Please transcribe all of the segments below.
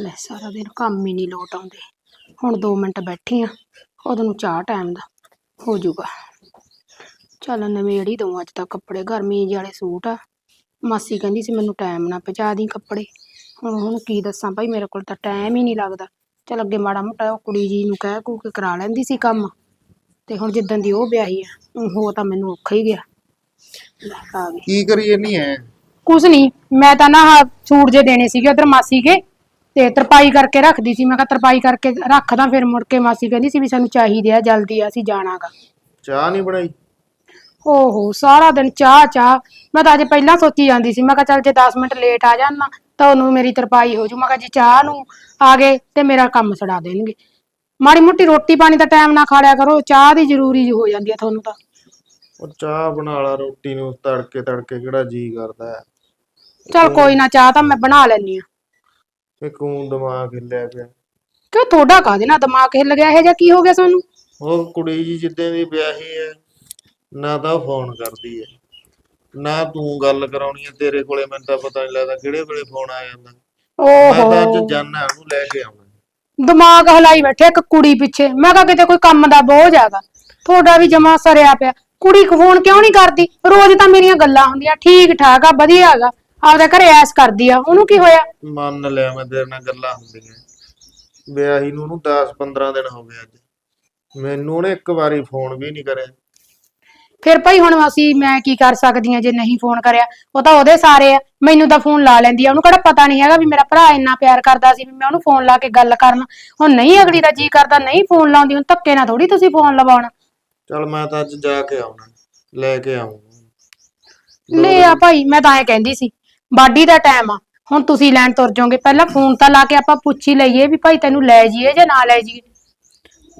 ਲੈ ਸਾਰਾ ਦਿਨ ਕੰਮ ਹੀ ਨਹੀਂ ਲੋਟ ਆਉਂਦੇ। ਹੁਣ 2 ਮਿੰਟ ਬੈਠੀ ਆ ਉਦੋਂ ਨੂੰ ਚਾਹ ਟਾਈਮ ਦਾ ਹੋ ਜਾਊਗਾ। ਚੱਲ ਨਵੇੜ ਦਊਂ ਅੱਜ ਤਾਂ ਕੱਪੜੇ ਗਰਮੀ ਵਾਲੇ ਸੂਟ ਆ। ਮਾਸੀ ਕਹਿੰਦੀ ਸੀ ਮੈਨੂੰ ਟਾਈਮ ਨਾ ਪਹੁੰਚਾ ਦੀ ਕੱਪੜੇ। ਹੁਣ ਹੁਣ ਕੀ ਦੱਸਾਂ ਭਾਈ ਮੇਰੇ ਕੋਲ ਤਾਂ ਟਾਈਮ ਹੀ ਨਹੀਂ ਲੱਗਦਾ। ਚੱਲ ਅੱਗੇ ਮਾੜਾ ਮੋਟਾ ਉਹ ਕੁੜੀ ਜੀ ਨੂੰ ਕਹਿ ਕੂ ਕੇ ਕਰਾ ਲੈਂਦੀ ਸੀ ਕੰਮ। ਤੇ ਹੁਣ ਜਿੱਦਣ ਦੀ ਉਹ ਵਿਆਹੀ ਆ ਹੋ ਤਾਂ ਮੈਨੂੰ ਔਖਾ ਹੀ ਗਿਆ। ਆ ਗਈ। ਕੀ ਕਰੀਏ ਨਹੀਂ ਹੈ ਕੁਛ ਨਹੀਂ ਮੈਂ ਤਾਂ ਨਾ ਆਹ ਸੂਟ ਜੇ ਦੇਣੇ ਸੀਗੇ ਉਧਰ ਮਾਸੀ ਕੇ ਤੇ ਤਰਪਾਈ ਕਰਕੇ ਰੱਖਦੀ ਸੀ। ਮੈਂ ਕਿਹਾ ਤਰਪਾਈ ਕਰਕੇ ਰੱਖਦਾ ਫਿਰ ਮੁੜ ਕੇ ਮਾਸੀ ਕਹਿੰਦੀ ਸੀ ਵੀ ਸਾਨੂੰ ਚਾਹੀਦੇ ਆ ਜਲਦੀ ਆ, ਅਸੀਂ ਜਾਣਾਗਾ। ਚਾਹ ਨਹੀਂ ਬਣਾਈ? ਓਹੋ ਸਾਰਾ ਦਿਨ ਚਾਹ ਚਾਹ। ਮੈਂ ਤਾਂ ਅੱਜ ਪਹਿਲਾਂ ਸੋਚੀ ਜਾਂਦੀ ਸੀ। ਮੈਂ ਕਿਹਾ ਚੱਲ ਜੇ 10 ਮਿੰਟ ਲੇਟ ਆ ਜਾਣ ਨਾ ਤਾਂ ਉਹਨੂੰ ਮੇਰੀ ਤਰਪਾਈ ਹੋ ਜੂ। ਮੈਂ ਕਿਹਾ ਜੇ ਚਾਹ ਨੂੰ ਆ ਗਏ ਤੇ ਮੇਰਾ ਕੰਮ ਛਡਾ ਦੇਣਗੇ। ਮਾੜੀ ਮੋਟੀ ਰੋਟੀ ਪਾਣੀ ਦਾ ਟਾਈਮ ਨਾ ਖਾ ਲਿਆ ਕਰੋ ਚਾਹ ਦੀ ਜ਼ਰੂਰੀ ਹੋ ਜਾਂਦੀ ਆ ਤੁਹਾਨੂੰ ਤਾਂ। ਉਹ ਚਾਹ ਬਣਾ ਲਾ ਰੋਟੀ ਨੂੰ ਤੜਕੇ ਤੜਕੇ ਕਿਹੜਾ ਜੀ ਕਰਦਾ ਹੈ। ਚੱਲ ਕੋਈ ਨਾ ਚਾਹ ਤਾਂ ਮੈਂ ਬਣਾ ਲੈਣੀ ਆ ਤੇ ਕੂੰ ਦਿਮਾਗ ਹਿੱਲਿਆ ਪਿਆ। ਕਿਉਂ ਤੁਹਾਡਾ ਕਾਹਦੇ ਨਾਲ ਦਿਮਾਗ ਹਿੱਲ ਗਿਆ? ਇਹ ਜਾਂ ਕੀ ਹੋ ਗਿਆ ਤੁਹਾਨੂੰ ਉਹ ਕੁੜੀ ਜੀ ਜਿੱਦਾਂ ਦੀ ਵਿਆਹੀ ਹੈ ਨਾ ਤਾਂ ਉਹ ਫੋਨ ਕਰਦੀ ਹੈ। ਨਾ ਤੂੰ ਗੱਲ ਕਰਾਉਣੀ ਹੈ ਤੇਰੇ ਕੋਲੇ ਮੈਨੂੰ ਤਾਂ ਪਤਾ ਨਹੀਂ ਲੱਗਦਾ ਕਿਹੜੇ ਵੇਲੇ ਫੋਨ ਆ ਜਾਂਦਾ। ਮੈਂ ਤਾਂ ਓਹੋ। ਅੱਜ ਉਹਨੂੰ ਲੈ ਕੇ ਆਉਣਾ। ਦਿਮਾਗ ਹਲਾਈ ਬੈਠੇ ਇੱਕ ਕੁੜੀ ਪਿੱਛੇ। ਮੈਂ ਕਿਹਾ ਕਿਤੇ ਕੋਈ ਕੰਮ ਦਾ ਬੋਝ ਆਗਾ ਤੁਹਾਡਾ ਵੀ ਜਮਾ ਸਰਿਆ ਪਿਆ। ਕੁੜੀ ਫੋਨ ਕਿਉਂ ਨਹੀਂ ਕਰਦੀ? ਰੋਜ਼ ਤਾਂ ਮੇਰੀਆਂ ਗੱਲਾਂ ਹੁੰਦੀਆਂ। ਠੀਕ ਠਾਕ ਆ ਵਧੀਆ ਹੈਗਾ। ਆਪਦੇ ਘਰੇ ਐਸ ਕਰਦੀ ਆ ਉਹਨੂੰ ਕੀ ਹੋਇਆ? ਮੰਨ ਲਿਆ ਮੈਂ ਤੇਰੇ ਨਾਲ ਗੱਲਾਂ ਹੁੰਦੀਆਂ। ਵਿਆਹੀ ਨੂੰ ਉਹਨੂੰ 10 15 ਦਿਨ ਹੋ ਗਏ ਅੱਜ। ਮੈਨੂੰ ਉਹਨੇ ਇੱਕ ਵਾਰੀ ਫੋਨ ਵੀ ਨਹੀਂ ਕਰਿਆ। ਫਿਰ ਭਾਈ ਹੁਣ ਅਸੀਂ ਮੈਂ ਕੀ ਕਰ ਸਕਦੀ ਆ ਜੇ ਨਹੀਂ ਫੋਨ ਕਰਿਆ? ਉਹ ਤਾਂ ਉਹਦੇ ਸਾਰੇ ਆ ਮੈਨੂੰ ਤਾਂ ਫੋਨ ਲਾ ਲੈਂਦੀ ਆ। ਉਹਨੂੰ ਕਿਹੜਾ ਪਤਾ ਨਹੀਂ ਹੈਗਾ ਵੀ ਮੇਰਾ ਭਰਾ ਇੰਨਾ ਪਿਆਰ ਕਰਦਾ ਸੀ ਵੀ ਮੈਂ ਉਹਨੂੰ ਫੋਨ ਲਾ ਕੇ ਗੱਲ ਕਰਨਾ। ਹੁਣ ਨਹੀਂ ਅਗਲੀ ਦਾ ਜੀ ਕਰਦਾ ਨਹੀਂ ਫੋਨ ਲਾਉਂਦੀ ਹੁਣ ਧੱਕੇ ਨਾਲ ਥੋੜੀ ਤੁਸੀਂ ਫੋਨ ਲਵਾਉਣਾ। ਚਲ ਮੈਂ ਤਾਂ ਅੱਜ ਜਾ ਕੇ ਆਉਣਾ ਲੈ ਕੇ ਆਉਂਗਾ ਲੈ ਆ ਭਾਈ ਮੈਂ ਤਾਂ ਐ ਕਹਿੰਦੀ ਸੀ। ਬਾਡੀ ਦਾ ਟਾਈਮ ਆ। ਹੁਣ ਤੁਸੀਂ ਲੈਣ ਤੁਰ ਜਾਓਗੇ। ਪਹਿਲਾਂ ਫੋਨ ਤਾਂ ਲਾ ਕੇ ਆਪਾਂ ਪੁੱਛ ਹੀ ਲਈਏ ਵੀ ਭਾਈ ਤੈਨੂੰ ਲੈ ਜਾਈਏ ਜਾਂ ਨਾ ਲੈ ਜਾਈਏ।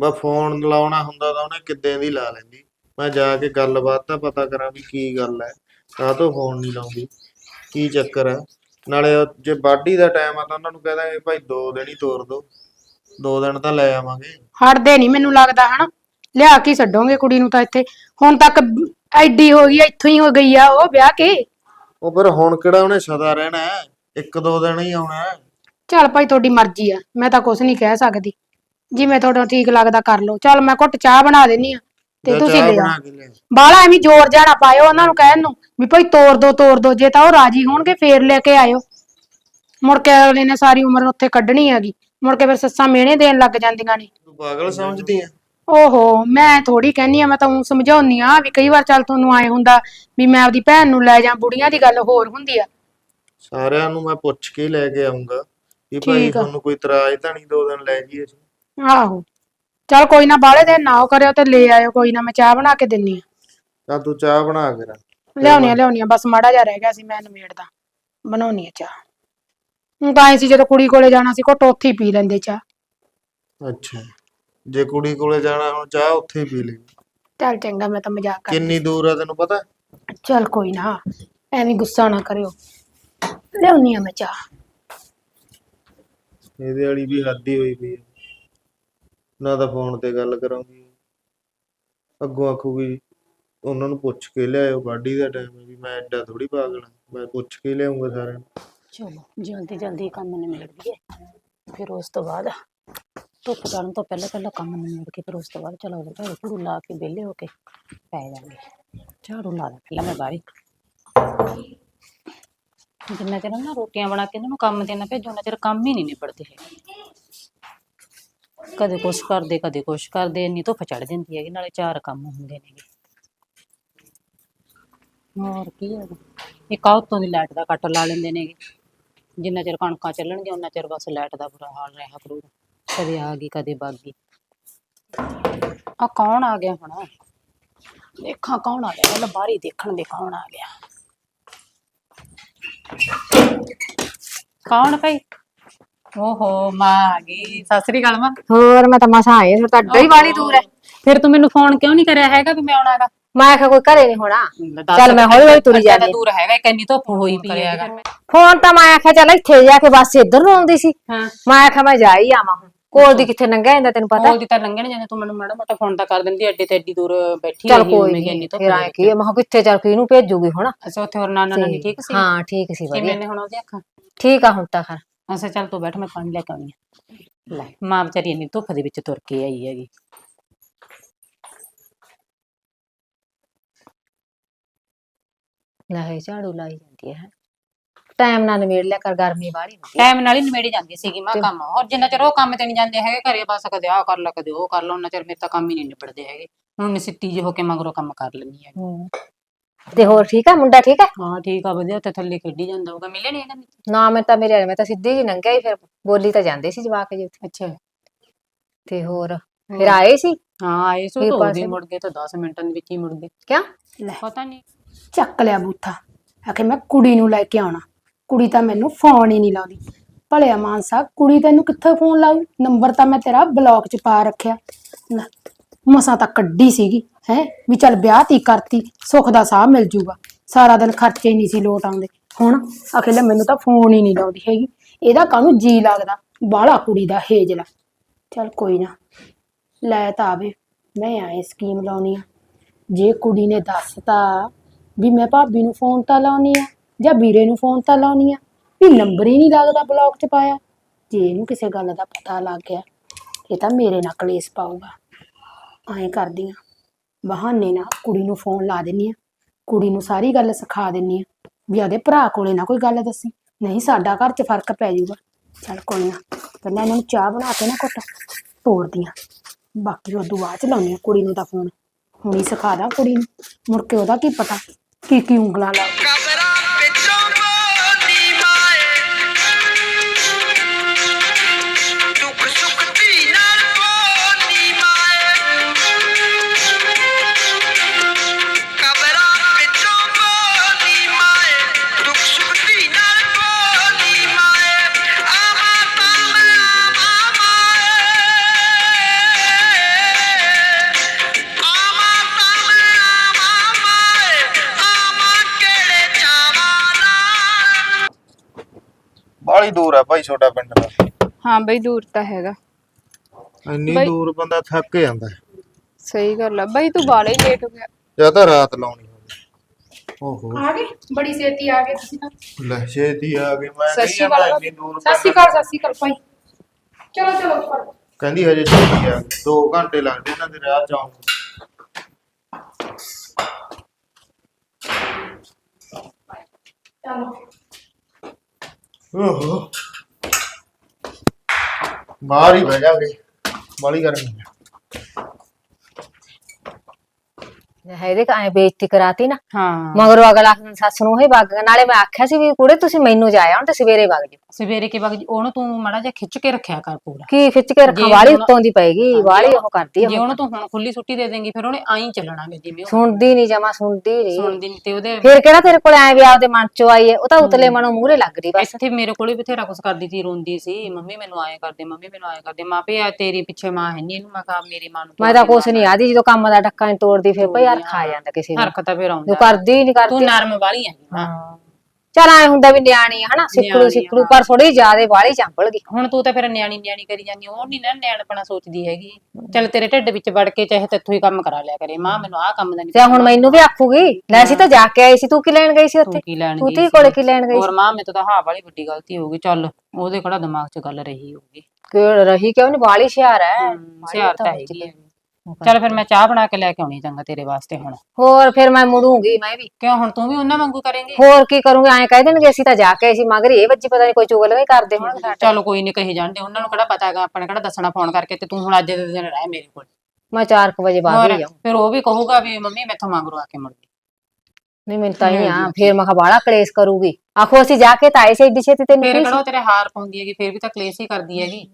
ਮੈਂ ਫੋਨ ਲਾਉਣਾ ਹੁੰਦਾ ਤਾਂ ਉਹਨੇ ਕਿੱਦਾਂ ਦੀ ਲਾ ਲੈਂਦੀ। ਮੈਂ ਜਾ ਕੇ ਗੱਲਬਾਤ ਤਾਂ ਪਤਾ ਕਰਾਂ ਵੀ ਕੀ ਗੱਲ ਹੈ। ਕਾਹ ਤੋਂ ਫੋਨ ਨਹੀਂ ਲਾਉਂਦੀ। ਕੀ ਚੱਕਰ ਹੈ। ਨਾਲੇ ਉਹ ਜੇ ਬਾਡੀ ਦਾ ਟਾਈਮ ਆ ਤਾਂ ਉਹਨਾਂ ਨੂੰ ਕਹਦਾ ਭਾਈ ਦੋ ਦਿਨ ਹੀ ਤੋਰ ਦੋ। ਦੋ ਦਿਨ ਤਾਂ ਲੈ ਆਵਾਂਗੇ। ਹਟਦੇ ਨਹੀਂ ਮੈਨੂੰ ਲੱਗਦਾ ਹਨਾ। ਲਿਆ ਕੇ ਛੱਡੋਗੇ ਕੁੜੀ ਨੂੰ ਤਾਂ ਇੱਥੇ। ਹੁਣ ਤੱਕ ਐਡੀ ਹੋ ਗਈ ਆ ਇੱਥੋਂ ਹੀ ਹੋ ਗਈ ਆ ਉਹ ਵਿਆਹ ਕੇ। ਉਹ ਫਿਰ ਹੁਣ ਕਿਹੜਾ ਉਹਨੇ ਸਦਾ ਰਹਿਣਾ ਹੈ? ਇੱਕ ਦੋ ਦਿਨ ਹੀ ਆਉਣਾ ਹੈ। ਚੱਲ ਭਾਈ ਤੁਹਾਡੀ ਮਰਜ਼ੀ ਆ ਮੈਂ ਤਾਂ ਕੁਝ ਨਹੀਂ ਕਹਿ ਸਕਦੀ। ਜਿਵੇਂ ਤੁਹਾਡਾ ਠੀਕ ਲੱਗਦਾ ਕਰ ਲਓ। ਚੱਲ ਮੈਂ ਘੁੱਟ ਚਾਹ ਬਣਾ ਦੇਣੀ ਆ ਤੇ ਜਾਂ ਤੁਸੀਂ ਚਾਹ ਲੈ ਬਣਾ ਕੇ ਲਿਆ ਬਾਲਾ ਐਵੇਂ ਜ਼ੋਰ ਜਾਣਾ ਪਾਇਓ ਉਹਨਾਂ ਨੂੰ ਕਹਿਣ ਨੂੰ ਵੀ ਭਾਈ ਤੋਰ ਦੋ ਤੋਰ ਦੋ ਜੇ ਤਾਂ ਉਹ ਰਾਜੀ ਹੋਣਗੇ ਫੇਰ ਲੈ ਕੇ ਆਇਓ। ਮੁੜ ਕੇ ਅਗਲੇ ਨੇ ਸਾਰੀ ਉਮਰ ਉੱਥੇ ਕੱਢਣੀ ਹੈਗੀ। ਮੁੜ ਕੇ ਫਿਰ ਸੱਸਾਂ ਮਿਹਣੇ ਦੇਣ ਲੱਗ ਜਾਂਦੀਆਂ ਨੇ। ਤੂੰ ਪਾਗਲ ਸਮਝਦੀ ਆ। ਓਹੋ ਮੈਂ ਥੋੜੀ ਕਹਿੰਨੀ ਆ ਮੈਂ ਤਾਂ ਉਹ ਸਮਝਾਉਣੀ ਆ ਵੀ ਕਈ ਵਾਰ ਚੱਲ ਤੁਹਾਨੂੰ ਆਏ ਹੁੰਦਾ ਵੀ ਮੈਂ ਆਪਦੀ ਭੈਣ ਨੂੰ ਲੈ ਜਾ ਬੁੜੀਆਂ ਦੀ ਗੱਲ ਹੋਰ ਹੁੰਦੀ ਆ। ਸਾਰਿਆਂ ਨੂੰ ਮੈਂ ਪੁੱਛ ਕੇ ਹੀ ਲੈ ਕੇ ਆਉਂਗਾ ਕਿ ਭਾਈ ਠੀਕ ਆ। ਤੁਹਾਨੂੰ ਕੋਈ ਇਤਰਾਜ਼ ਤਾਂ ਨਹੀਂ ਦੋ ਦਿਨ ਲੈ ਜੀਏ ਅਸੀਂ? ਆਹੋ ਚੱਲ ਕੋਈ ਨਾ ਬਾਹਲੇ ਦਿਨ ਨਾ ਉਹ ਕਰਿਓ ਤੇ ਲੈ ਆਇਓ ਕੋਈ ਨਾ ਮੈਂ ਚਾਹ ਬਣਾ ਕੇ ਦਿੰਨੀ ਆ ਤਾਂ ਤੂੰ ਚਾਹ ਬਣਾ ਕੇ ਰੱਖ। ਲਿਆਉਣੀ ਆ ਲਿਆਉਣੀ ਆ ਬਸ ਮਾੜਾ ਜਿਹਾ ਰਹਿ ਗਿਆ ਸੀ ਮੈਂ ਨਵੇੜਦਾ ਬਣਾਉਣੀ ਆ ਚਾਹ। ਹੁਣ ਤਾਂ ਐ ਸੀ ਜਦੋਂ ਕੁੜੀ ਕੋਲੇ ਜਾਣਾ ਸੀ ਘੁੱਟ ਉੱਥੇ ਹੀ ਪੀ ਲੈਂਦੇ ਚਾਹ। ਅੱਛਾ। ਜੇ ਕੁੜੀ ਕੋਲੇ ਜਾਣਾ ਹੁਣ ਚਾਹ ਉੱਥੇ ਹੀ ਪੀ ਲਈ। ਚੱਲ ਚੰਗਾ ਮੈਂ ਤਾਂ ਮਜ਼ਾਕ ਕਰ ਕਿੰਨੀ ਦੂਰ ਆ ਤੈਨੂੰ ਪਤਾ? ਚੱਲ ਕੋਈ ਨਾ ਐਵੇਂ ਗੁੱਸਾ ਨਾ ਕਰਿਓ। ਲਿਆਉਣੀ ਆ ਮੈਂ ਚਾਹ। ਇਹਦੇ ਵਾਲੀ ਵੀ ਹੱਦ ਹੀ ਹੋਈ ਪਈ ਹੈ ਨਾ ਤਾਂ ਫੋਨ ਤੇ ਗੱਲ ਕਰਾਂਗੀ ਅੱਗੋਂ ਆਖੂਗੀ ਉਹਨਾਂ ਨੂੰ ਪੁੱਛ ਕੇ ਲਿਆਇਓ ਬਾਡੀ ਦਾ ਟਾਈਮ ਹੈ ਵੀ ਮੈਂ ਐਡਾ ਥੋੜੀ ਪਾਗਲ ਹਾਂ ਮੈਂ ਪੁੱਛ ਕੇ ਲਿਆਉਂਗਾ ਸਾਰਿਆਂ ਨੂੰ। ਚਲੋ ਜਲਦੀ ਜਲਦੀ ਕੰਮ ਨਿਬੇੜ ਦਈਏ ਫਿਰ ਉਸ ਤੋਂ ਬਾਅਦ ਧੁੱਪ ਚੜਨ ਤੋਂ ਪਹਿਲਾਂ ਪਹਿਲਾਂ ਕੰਮ ਨਿਬੇੜ ਕੇ ਫਿਰ ਉਸ ਤੋਂ ਬਾਅਦ ਚਲੋ ਝਾੜੂ ਝੂੜੂ ਲਾ ਕੇ ਵਿਹਲੇ ਹੋ ਕੇ ਪੈ ਜਾਵਾਂਗੇ ਝਾੜੂ ਲਾ ਲਾ ਪਹਿਲਾਂ ਮੈਂ ਬਾਰੀ ਜਿੰਨਾ ਚਿਰ ਨਾ ਰੋਟੀਆਂ ਬਣਾ ਕੇ ਇਹਨਾਂ ਨੂੰ ਕੰਮ ਦੇਣਾ ਨਾ ਭੇਜੋ ਉਹਨਾਂ ਚਿਰ ਕੰਮ ਹੀ ਨਹੀਂ ਨਿਬੜਦੇ ਹੈਗੇ। ਕਦੇ ਕੁਛ ਕਰਦੇ, ਕਦੇ ਕੁਛ ਕਰਦੇ, ਇੰਨੀ ਧੁੱਪ ਚੜ ਜਾਂਦੀ ਹੈਗੀ, ਨਾਲੇ ਚਾਰ ਕੰਮ ਹੁੰਦੇ ਨੇਗੇ ਹੋਰ ਕੀ ਹੈ ਇੱਕ ਆਹ ਉੱਤੋਂ ਦੀ ਲਾਈਟ ਦਾ ਕੱਟ ਲਾ ਲੈਂਦੇ ਨੇਗੇ ਜਿੰਨਾ ਚਿਰ ਕਣਕਾਂ ਚੱਲਣਗੀਆਂ ਉਹਨਾਂ ਚਿਰ ਬਸ ਲਾਈਟ ਦਾ ਬੁਰਾ ਹਾਲ ਰਿਹਾ ਕਰੂਗਾ। ਕਦੇ ਆ ਗਈ ਕਦੇ ਵਗ ਗਈ। ਆ ਕੌਣ ਆ ਗਿਆ ਹੁਣ? ਦੇਖਾਂ ਕੌਣ ਆ ਗਿਆ। ਪਹਿਲਾਂ ਬਾਹਰ ਹੀ ਦੇਖਣ ਦੇ ਕੌਣ ਆ ਗਿਆ। ਕੌਣ ਭਾਈ? ਓਹੋ ਮਾਂ ਆ ਗਈ। ਸਤਿ ਸ੍ਰੀ ਅਕਾਲ ਮਾਂ। ਹੋਰ ਮੈਂ ਤਾਂ ਮਸਾਂ ਆਈ ਹਾਂ। ਤਾਂ ਅੱਡਾ ਹੀ ਵਾਲੀ ਦੂਰ ਹੈ। ਫਿਰ ਤੂੰ ਮੈਨੂੰ ਫੋਨ ਕਿਉਂ ਨਹੀਂ ਕਰਿਆ ਹੈਗਾ ਵੀ ਮੈਂ ਆਉਣਾ ਹੈਗਾ? ਮੈਂ ਕਿਹਾ ਕੋਈ ਘਰੇ ਨਹੀਂ ਹੋਣਾ। ਚੱਲ ਮੈਂ ਹੌਲੀ ਹੌਲੀ ਤੁਰੀ ਜਾਂਦੀ। ਦੂਰ ਹੈਗਾ ਕਿੰਨੀ ਧੁੱਪ ਹੋਈ ਪਈ ਹੈਗਾ ਫੋਨ ਤਾਂ ਮੈਂ ਆਖਿਆ ਚੱਲ ਇੱਥੇ ਜਾ ਕੇ ਬਸ ਇੱਧਰ ਨੂੰ ਆਉਂਦੀ ਸੀ। ਹਾਂ। ਮੈਂ ਆਖਿਆ ਮੈਂ ਜਾ ਹੀ ਆਵਾਂ ਹੁਣ। ਕੋਲ ਦੀ ਕਿੱਥੇ ਲੰਘਿਆ ਜਾਂਦਾ ਤੈਨੂੰ ਪਤਾ? ਕੋਲ ਦੀ ਤਾਂ ਲੰਘਣ ਜਾਂਦੇ ਤੂੰ ਮੈਨੂੰ ਮਾੜਾ ਮੋਟਾ ਫੋਨ ਤਾਂ ਕਰ ਦਿੰਦੀ ਐਡੀ ਤੇ ਐਡੀ ਦੂਰ ਬੈਠੀ ਚੱਲ ਕੋਈ ਨਹੀਂ ਫਿਰ ਵਿੱਚ। ਕੀ ਮੈਂ ਕਿੱਥੇ ਚੱਲ ਕਿਹਨੂੰ ਭੇਜੂਗੀ ਹੁਣ? ਅੱਛਾ ਉੱਥੇ ਹੋਰ ਨਾਨਾ ਨਾਨੀ ਠੀਕ ਸੀ? ਹਾਂ ਠੀਕ ਸੀ ਕਿਵੇਂ ਵਧੀਆ। ਨੇ ਹੁਣ ਉਹਦੀ ਅੱਖਾਂ? ਠੀਕ ਆ ਹੁਣ ਤਾਂ ਖਰ। ਅੱਛਾ ਚੱਲ ਤੂੰ ਬੈਠ ਮੈਂ ਪਾਣੀ ਲੈ ਕੇ ਆਉਣੀ ਆ ਲੈ ਮਾਂ ਵਿਚਾਰੀ ਇੰਨੀ ਧੁੱਪ ਦੇ ਵਿੱਚ ਤੁਰ ਕੇ ਆਈ ਹੈਗੀ। ਲੈ ਇਹ ਝਾੜੂ ਲਾਈ ਜਾਂਦੀ ਹੈ। ਟਾਈਮ ਨਾਲ ਨਿਬੇੜ ਲਿਆ ਕਰ ਗਰਮੀ ਵਾਲੀ ਟਾਈਮ ਨਾਲ ਹੀ ਨਿਬੇੜੀ ਜਾਂਦੀ ਸੀਗੀ ਮੈਂ ਕੰਮ। ਔਰ ਜਿੰਨਾ ਚਿਰ ਉਹ ਕੰਮ ਤੇ ਨਹੀਂ ਜਾਂਦੇ ਹੈਗੇ ਘਰੇ ਬਸ ਕਦੇ ਆਹ ਕਰ ਲਾ ਕਦੇ ਉਹ ਕਰ ਲਾ ਉਹਨਾਂ ਚਿਰ ਮੇਰੇ ਤਾਂ ਕੰਮ ਹੀ ਨਹੀਂ ਨਿਬੜਦੇ ਹੈਗੇ। ਹੁਣ ਮੈਂ ਸਿੱਟੀ ਜਿਹੀ ਹੋ ਕੇ ਮਗਰੋਂ ਕੰਮ ਕਰ ਲੈਂਦੀ ਹੈ। ਤੇ ਹੋਰ ਠੀਕ ਆ ਮੁੰਡਾ ਠੀਕ ਆ? ਹਾਂ ਠੀਕ ਆ ਵਧੀਆ ਤੇ ਥੱਲੇ ਖੇਡੀ ਜਾਂਦਾ ਹੋਊਗਾ। ਮਿਲੇ ਨਹੀਂ ਹੈਗਾ ਨਾ? ਮੈਂ ਤਾਂ ਮੇਰੇ ਮੈਂ ਤਾਂ ਸਿੱਧੀ ਜੀ ਲੰਘਿਆ ਹੀ ਫਿਰ ਬੋਲੀ ਤਾਂ ਜਾਂਦੇ ਸੀ ਜਵਾਕ ਜੀ ਉੱਥੇ। ਅੱਛਾ। ਤੇ ਹੋਰ ਫਿਰ ਆਏ ਸੀ? ਹਾਂ ਆਏ ਸੋ ਤਾਂ ਪਾਸੇ ਉਹਦੀ ਮੁੜ ਗਏ ਤਾਂ 10 ਮਿੰਟਾਂ ਦੇ ਵਿੱਚ ਹੀ ਮੁੜ ਗਏ। ਕਿਆ? ਪਤਾ ਨਹੀਂ ਚੱਕ ਲਿਆ ਬੂਥਾ। ਆਖੇ ਮੈਂ ਕੁੜੀ ਨੂੰ ਲੈ ਕੇ ਆਉਣਾ। ਕੁੜੀ ਤਾਂ ਮੈਨੂੰ ਫੋਨ ਹੀ ਨਹੀਂ ਲਾਉਂਦੀ। ਭਲਿਆ ਮਾਨਸਾ, ਕੁੜੀ ਤੈਨੂੰ ਕਿੱਥੇ ਫੋਨ ਲਾਉ ਨੰਬਰ ਤਾਂ ਮੈਂ ਤੇਰਾ ਬਲੌਕ 'ਚ ਪਾ ਰੱਖਿਆ। ਨਾ, ਮਸਾਂ ਤਾਂ ਕੱਢੀ ਸੀਗੀ, ਹੈ? ਵੀ ਚੱਲ ਵਿਆਹ ਤੀ ਕਰਤੀ, ਸੁੱਖ ਦਾ ਸਾਹ ਮਿਲ ਜੂਗਾ। ਸਾਰਾ ਦਿਨ ਖਰਚੇ ਹੀ ਨਹੀਂ ਸੀ ਲੋਟ ਆਉਂਦੇ। ਹੁਣ ਆਖੇ ਮੈਨੂੰ ਤਾਂ ਫੋਨ ਹੀ ਨਹੀਂ ਲਾਉਂਦੀ ਹੈਗੀ। ਇਹਦਾ ਕਾਹਨੂੰ ਜੀ ਲੱਗਦਾ? ਬਾਹਲਾ ਕੁੜੀ ਦਾ ਹੇਜਲਾ ਚੱਲ ਕੋਈ ਨਾ, ਲੈ ਤਾਂ ਆਵੇ। ਮੈਂ ਆਏ ਸਕੀਮ ਲਾਉਣੀ ਆ। ਜੇ ਕੁੜੀ ਨੇ ਦੱਸਤਾ ਵੀ ਮੈਂ ਭਾਬੀ ਨੂੰ ਫੋਨ ਤਾਂ ਲਾਉਣੀ ਆ ਜਾਂ ਵੀਰੇ ਨੂੰ ਫੋਨ ਤਾਂ ਲਾਉਣੀ ਆ। ਵੀ ਨੰਬਰ ਹੀ ਨਹੀਂ ਲੱਗਦਾ ਬਲੌਕ 'ਚ ਪਾਇਆ। ਜੇ ਇਹਨੂੰ ਕਿਸੇ ਗੱਲ ਦਾ ਪਤਾ ਲੱਗ ਗਿਆ, ਇਹ ਤਾਂ ਮੇਰੇ ਨਾਲ ਕਲੇਸ਼ ਪਾਊਗਾ। ਐਂ ਕਰਦੀ ਆ। ਬਹਾਨੇ ਨਾਲ ਕੁੜੀ ਨੂੰ ਫੋਨ ਲਾ ਦਿੰਨੀ ਆ। ਕੁੜੀ ਨੂੰ ਸਾਰੀ ਗੱਲ ਸਿਖਾ ਦਿੰਨੀ ਆ। ਵੀ ਆਦੇ ਭਰਾ ਕੋਲੇ ਨਾ ਕੋਈ ਗੱਲ ਦੱਸੀ। ਨਹੀਂ ਸਾਡਾ ਘਰ 'ਚ ਫ਼ਰਕ ਪੈ ਜਾਊਗਾ। ਚੱਲ ਕੋਈ ਨਾ, ਪਹਿਲਾਂ ਇਹਨਾਂ ਨੂੰ ਚਾਹ ਬਣਾ ਕੇ ਨਾ ਘੁੱਟ ਤੋੜਦੀ ਆ। ਬਾਕੀ ਉਦੋਂ ਬਾਅਦ ਚ ਲਾਉਣੀ ਆ ਕੁੜੀ ਨੂੰ ਤਾਂ ਫੋਨ ਹੁਣ ਹੀ ਸਿਖਾ ਦਾਂ ਕੁੜੀ ਨੂੰ। ਮੁੜ ਕੇ ਉਹਦਾ ਕੀ ਪਤਾ ਕੀ ਕੀ ਉਂਗਲਾਂ ਲਾ ਬਾਹਲੀ ਦੂਰ ਆ ਭਾਈ ਛੋਟਾ ਪਿੰਡ ਦਾ ਹਾਂ ਬਈ ਦੂਰ ਤਾਂ ਹੈਗਾ। ਇੰਨੀ ਬਾਈ- ਦੂਰ ਬੰਦਾ ਥੱਕ ਜਾਂਦਾ। ਹੈ। ਸਹੀ ਗੱਲ ਆ। ਬਈ ਤੂੰ ਬਾਲੇ ਲੇਟ ਹੋ ਗਿਆ। ਜਾਂ ਤਾਂ ਰਾਤ ਲਾਉਣੀ ਹੋਵੇ। ਓਹੋ। ਆ ਗਏ? ਬੜੀ ਛੇਤੀ ਆ ਗਏ ਤੁਸੀਂ ਤਾਂ। ਲੈ ਛੇਤੀ ਆ ਗਏ। ਮੈਂ ਸਤਿ ਸ਼੍ਰੀ ਅਕਾਲ ਇੰਨੀ ਦੂਰ ਸਤਿ ਸ਼੍ਰੀ ਅਕਾਲ ਸਤਿ ਸ਼੍ਰੀ ਅਕਾਲ ਭਾਈ। ਚਲੋ ਚਲੋ ਉੱਪਰ ਕਹਿੰਦੀ ਹਜੇ ਛੇਤੀ ਆ ਗਏ। 2 ਘੰਟੇ ਲੱਗਦੇ ਇਹਨਾਂ ਦੇ ਰਾਹ ਚ ਆਉਣ ਚਲੋ। ਓਹੋ। ਬਾਹਰ ਹੀ ਬਹਿ ਜਾਗੇ ਬਾਲੀ ਗਰਮੀ ਹੈ ਇਹਦੇ ਐ ਬੇਇੱਜ਼ਤੀ ਕਰਾਤੀ ਨਾ। ਹਾਂ। ਮਗਰੋਂ ਅਗਲਾ ਸੱਸ ਨੂੰ ਹੀ ਵਗ ਨਾਲੇ ਮੈਂ ਆਖਿਆ ਸੀ ਵੀ ਕੁੜੇ ਤੁਸੀਂ ਮੈਨੂੰ ਜਾਇਆ ਹੁਣ ਤੇ ਸਵੇਰੇ ਵਗ ਜਾਓ ਸਵੇਰੇ ਕੇ ਵਗ ਉਹਨੂੰ ਤੂੰ ਮਾੜਾ ਜਿਹਾ ਖਿੱਚ ਕੇ ਰੱਖਿਆ ਕਰ ਪੂਰਾ। ਕੀ ਖਿੱਚ ਕੇ ਰੱਖਾਂ? ਜੇ ਵਾਲੀ ਹੁਣ- ਉੱਤੋਂ ਦੀ ਪਏਗੀ ਵਾਲੀ ਉਹ ਕਰਦੀ ਆ ਜੇ ਉਹਨੂੰ ਤੂੰ ਹੁਣ ਖੁੱਲੀ ਛੁੱਟੀ ਦੇ ਦੇਂਗੀ ਫਿਰ ਉਹਨੇ ਆਈ ਚੱਲਣਾ ਗੇ ਜਿਵੇਂ ਉਹ। ਸੁਣਦੀ ਨਹੀਂ ਜਮਾ ਸੁਣਦੀ ਨਹੀਂ ਸੁਣਦੀ ਨੀ ਤੇ ਉਹਦੇ ਫਿਰ ਕਿਹੜਾ ਤੇਰੇ ਕੋਲ ਐ ਵੀ ਆਪਦੇ ਮਨ ਚੋਂ ਆਈ ਹੈ ਉਹ ਤਾਂ ਉਤਲੇ ਮਨੋਂ ਮੂਹਰੇ ਲੱਗ ਰਹੀ ਬਸ। ਇੱਥੇ ਮੇਰੇ ਕੋਲੇ ਬਥੇਰਾ ਕੁਛ ਕਰਦੀ ਸੀ ਰੋਂਦੀ ਸੀ। ਮੰਮੀ ਮੈਨੂੰ ਆਏ ਕਰਦੇ ਮੰਮੀ ਮੈਨੂੰ ਆਏ ਕਰਦੇ। ਮਾਂ ਪਿਆ ਤੇਰੀ ਪਿੱਛੇ ਮਾਂ ਹੈ ਨਹੀਂ ਇਹਨੂੰ। ਮੈਂ ਕਹਾ ਮੇਰੀ ਮਾਂ ਨੂੰ ਮੈਂ ਤਾਂ ਕੁਛ ਨਹੀਂ ਆਦੀ ਜਦੋਂ ਕੰਮ ਦਾ ਡੱਕਾ ਨਹੀਂ ਤੋੜਦੀ ਫਿਰ ਭਈ ਯਾਰ ਖਾ ਜਾਂਦਾ ਕਿਸੇ ਨੂੰ। ਹਰਕਤਾਂ ਫਿਰ ਆਉਂਦਾ। ਕਰਦੀ ਨਹੀਂ ਤੂੰ ਕਰਦੀ। ਨਰਮ ਵਾਲੀ ਹੈ। ਮਾਂ ਚਲ ਐ ਹੁੰਦਾ ਵੀ ਨਿਆਣੀ ਆ ਹਨਾ? ਸਿੱਖੜੂ ਨਿਆਣੀ ਆ, ਪਰ ਥੋੜੀ ਜ਼ਿਆਦੇ ਵਾਲੀ ਚੰਬਲ ਗਈ। ਹੁਣ ਤੂੰ ਤਾਂ ਫਿਰ ਨਿਆਣੀ ਨਿਆਣੀ ਕਰੀ ਜਾਂਦੀ ਉਹ ਨਹੀਂ ਨਾ ਨਿਆਣਪਣਾ ਸੋਚਦੀ ਹੈਗੀ। ਚੱਲ ਤੇਰੇ ਢਿੱਡ ਵਿੱਚ ਵੜ ਕੇ ਚਾਹੇ ਤੇਥੋਂ ਹੀ ਕੰਮ ਕਰਾ ਲਿਆ ਕਰੇ। ਮਾਂ ਮੈਨੂੰ ਆਹ ਕੰਮ ਦਾ ਨਹੀਂ ਤੇ ਹੁਣ ਮੈਨੂੰ ਵੀ ਆਖੂਗੀ ਲੈ ਅਸੀਂ ਤਾਂ ਜਾ ਕੇ ਆਈ ਸੀ ਤੂੰ ਕੀ ਲੈਣ ਗਈ ਸੀ ਉੱਥੇ? ਤੂੰ ਕੀ ਲੈਣ ਤੂੰ ਗਈ ਤੀ ਸੀ? ਕੋਲੇ ਕੀ ਲੈਣ ਗਈ ਹੋਰ ਮਾਂ ਮੇਰੇ ਤੋਂ ਤਾਂ ਹਾਂ ਵਾਲੀ ਵੱਡੀ ਗਲਤੀ ਹੋ ਗਈ। ਚੱਲ ਉਹਦੇ ਕਿਹੜਾ ਦਿਮਾਗ 'ਚ ਗੱਲ ਰਹੀ ਹੋਊਗੀ। ਕਿਹੜ ਰਹੀ ਕਿਉਂ ਨਹੀਂ ਵਾਲੀ ਸ਼ਿਆਰ ਹੈ। ਸਿਆਰ ਤਾਂ ਹੈਗੀ ਹੈ। ਚੱਲ ਫਿਰ ਮੈਂ ਚਾਹ ਬਣਾ ਕੇ ਲੈ ਕੇ ਆਉਣੀ ਚੰਗਾ ਤੇਰੇ ਵਾਸਤੇ ਹੁਣ। ਹੋਰ ਫਿਰ ਮੈਂ ਮੁੜੂੰਗੀ ਮੈਂ ਵੀ। ਕਿਉਂ ਹੁਣ ਤੂੰ ਵੀ ਉਹਨਾਂ ਵਾਂਗੂ ਕਰੇਂਗੀ? ਹੋਰ ਕੀ ਕਰੂੰਗੀ ਐਂ ਕਹਿ ਦੇਣਗੇ ਅਸੀਂ ਤਾਂ ਜਾ ਕੇ ਆਏ ਸੀ ਮਗਰ ਇਹ ਪਤਾ ਨਹੀਂ ਕੋਈ ਚੁਗਲ ਹੀ ਕਰਦੇ ਹੋਣਗੇ ਸਾਡੇ ਚਲ ਕੋਈ ਨਹੀਂ ਕਹੀ ਜਾਣਦੇ ਉਹਨਾਂ ਨੂੰ ਕਿਹੜਾ ਪਤਾ ਹੈਗਾ ਆਪਾਂ ਨੇ ਕਿਹੜਾ ਦੱਸਣਾ ਫੋਨ ਕਰਕੇ ਤੇ ਤੂੰ ਹੁਣ ਅੱਜ ਦੇ ਦਿਨ ਰਹਿ ਮੇਰੇ ਕੋਲ। ਮੈਂ 4 ਵਜੇ ਬਾਅਦ ਹੋਰ ਹੀ ਜਾਊਂ ਫਿਰ ਉਹ ਵੀ ਕਹੂਗਾ ਵੀ ਮੰਮੀ ਮੈਥੋਂ ਮੰਗਰੋ ਆ ਕੇ ਮੁੜ ਗਈ। ਨਹੀਂ ਮੈਨੂੰ ਤਾਂ ਹੀ ਆ ਫਿਰ ਮੈਂ ਬਾਹਲਾ ਕਲੇਸ਼ ਕਰੂਗੀ। ਆਖੋ ਅਸੀਂ ਜਾ ਕੇ ਤਾਂ ਆਏ ਸੀ ਏਡੀ ਛੇਤੀ ਫਿਰ ਕੀ ਕਿਹੜਾ ਉਹ ਤੇਰੇ ਹਾਰ ਪਾਉਂਦੀ ਹੈਗੀ ਫਿਰ ਵੀ ਤਾਂ ਕਲੇਸ਼ ਹੀ ਕਰਦੀ ਹੈਗੀ।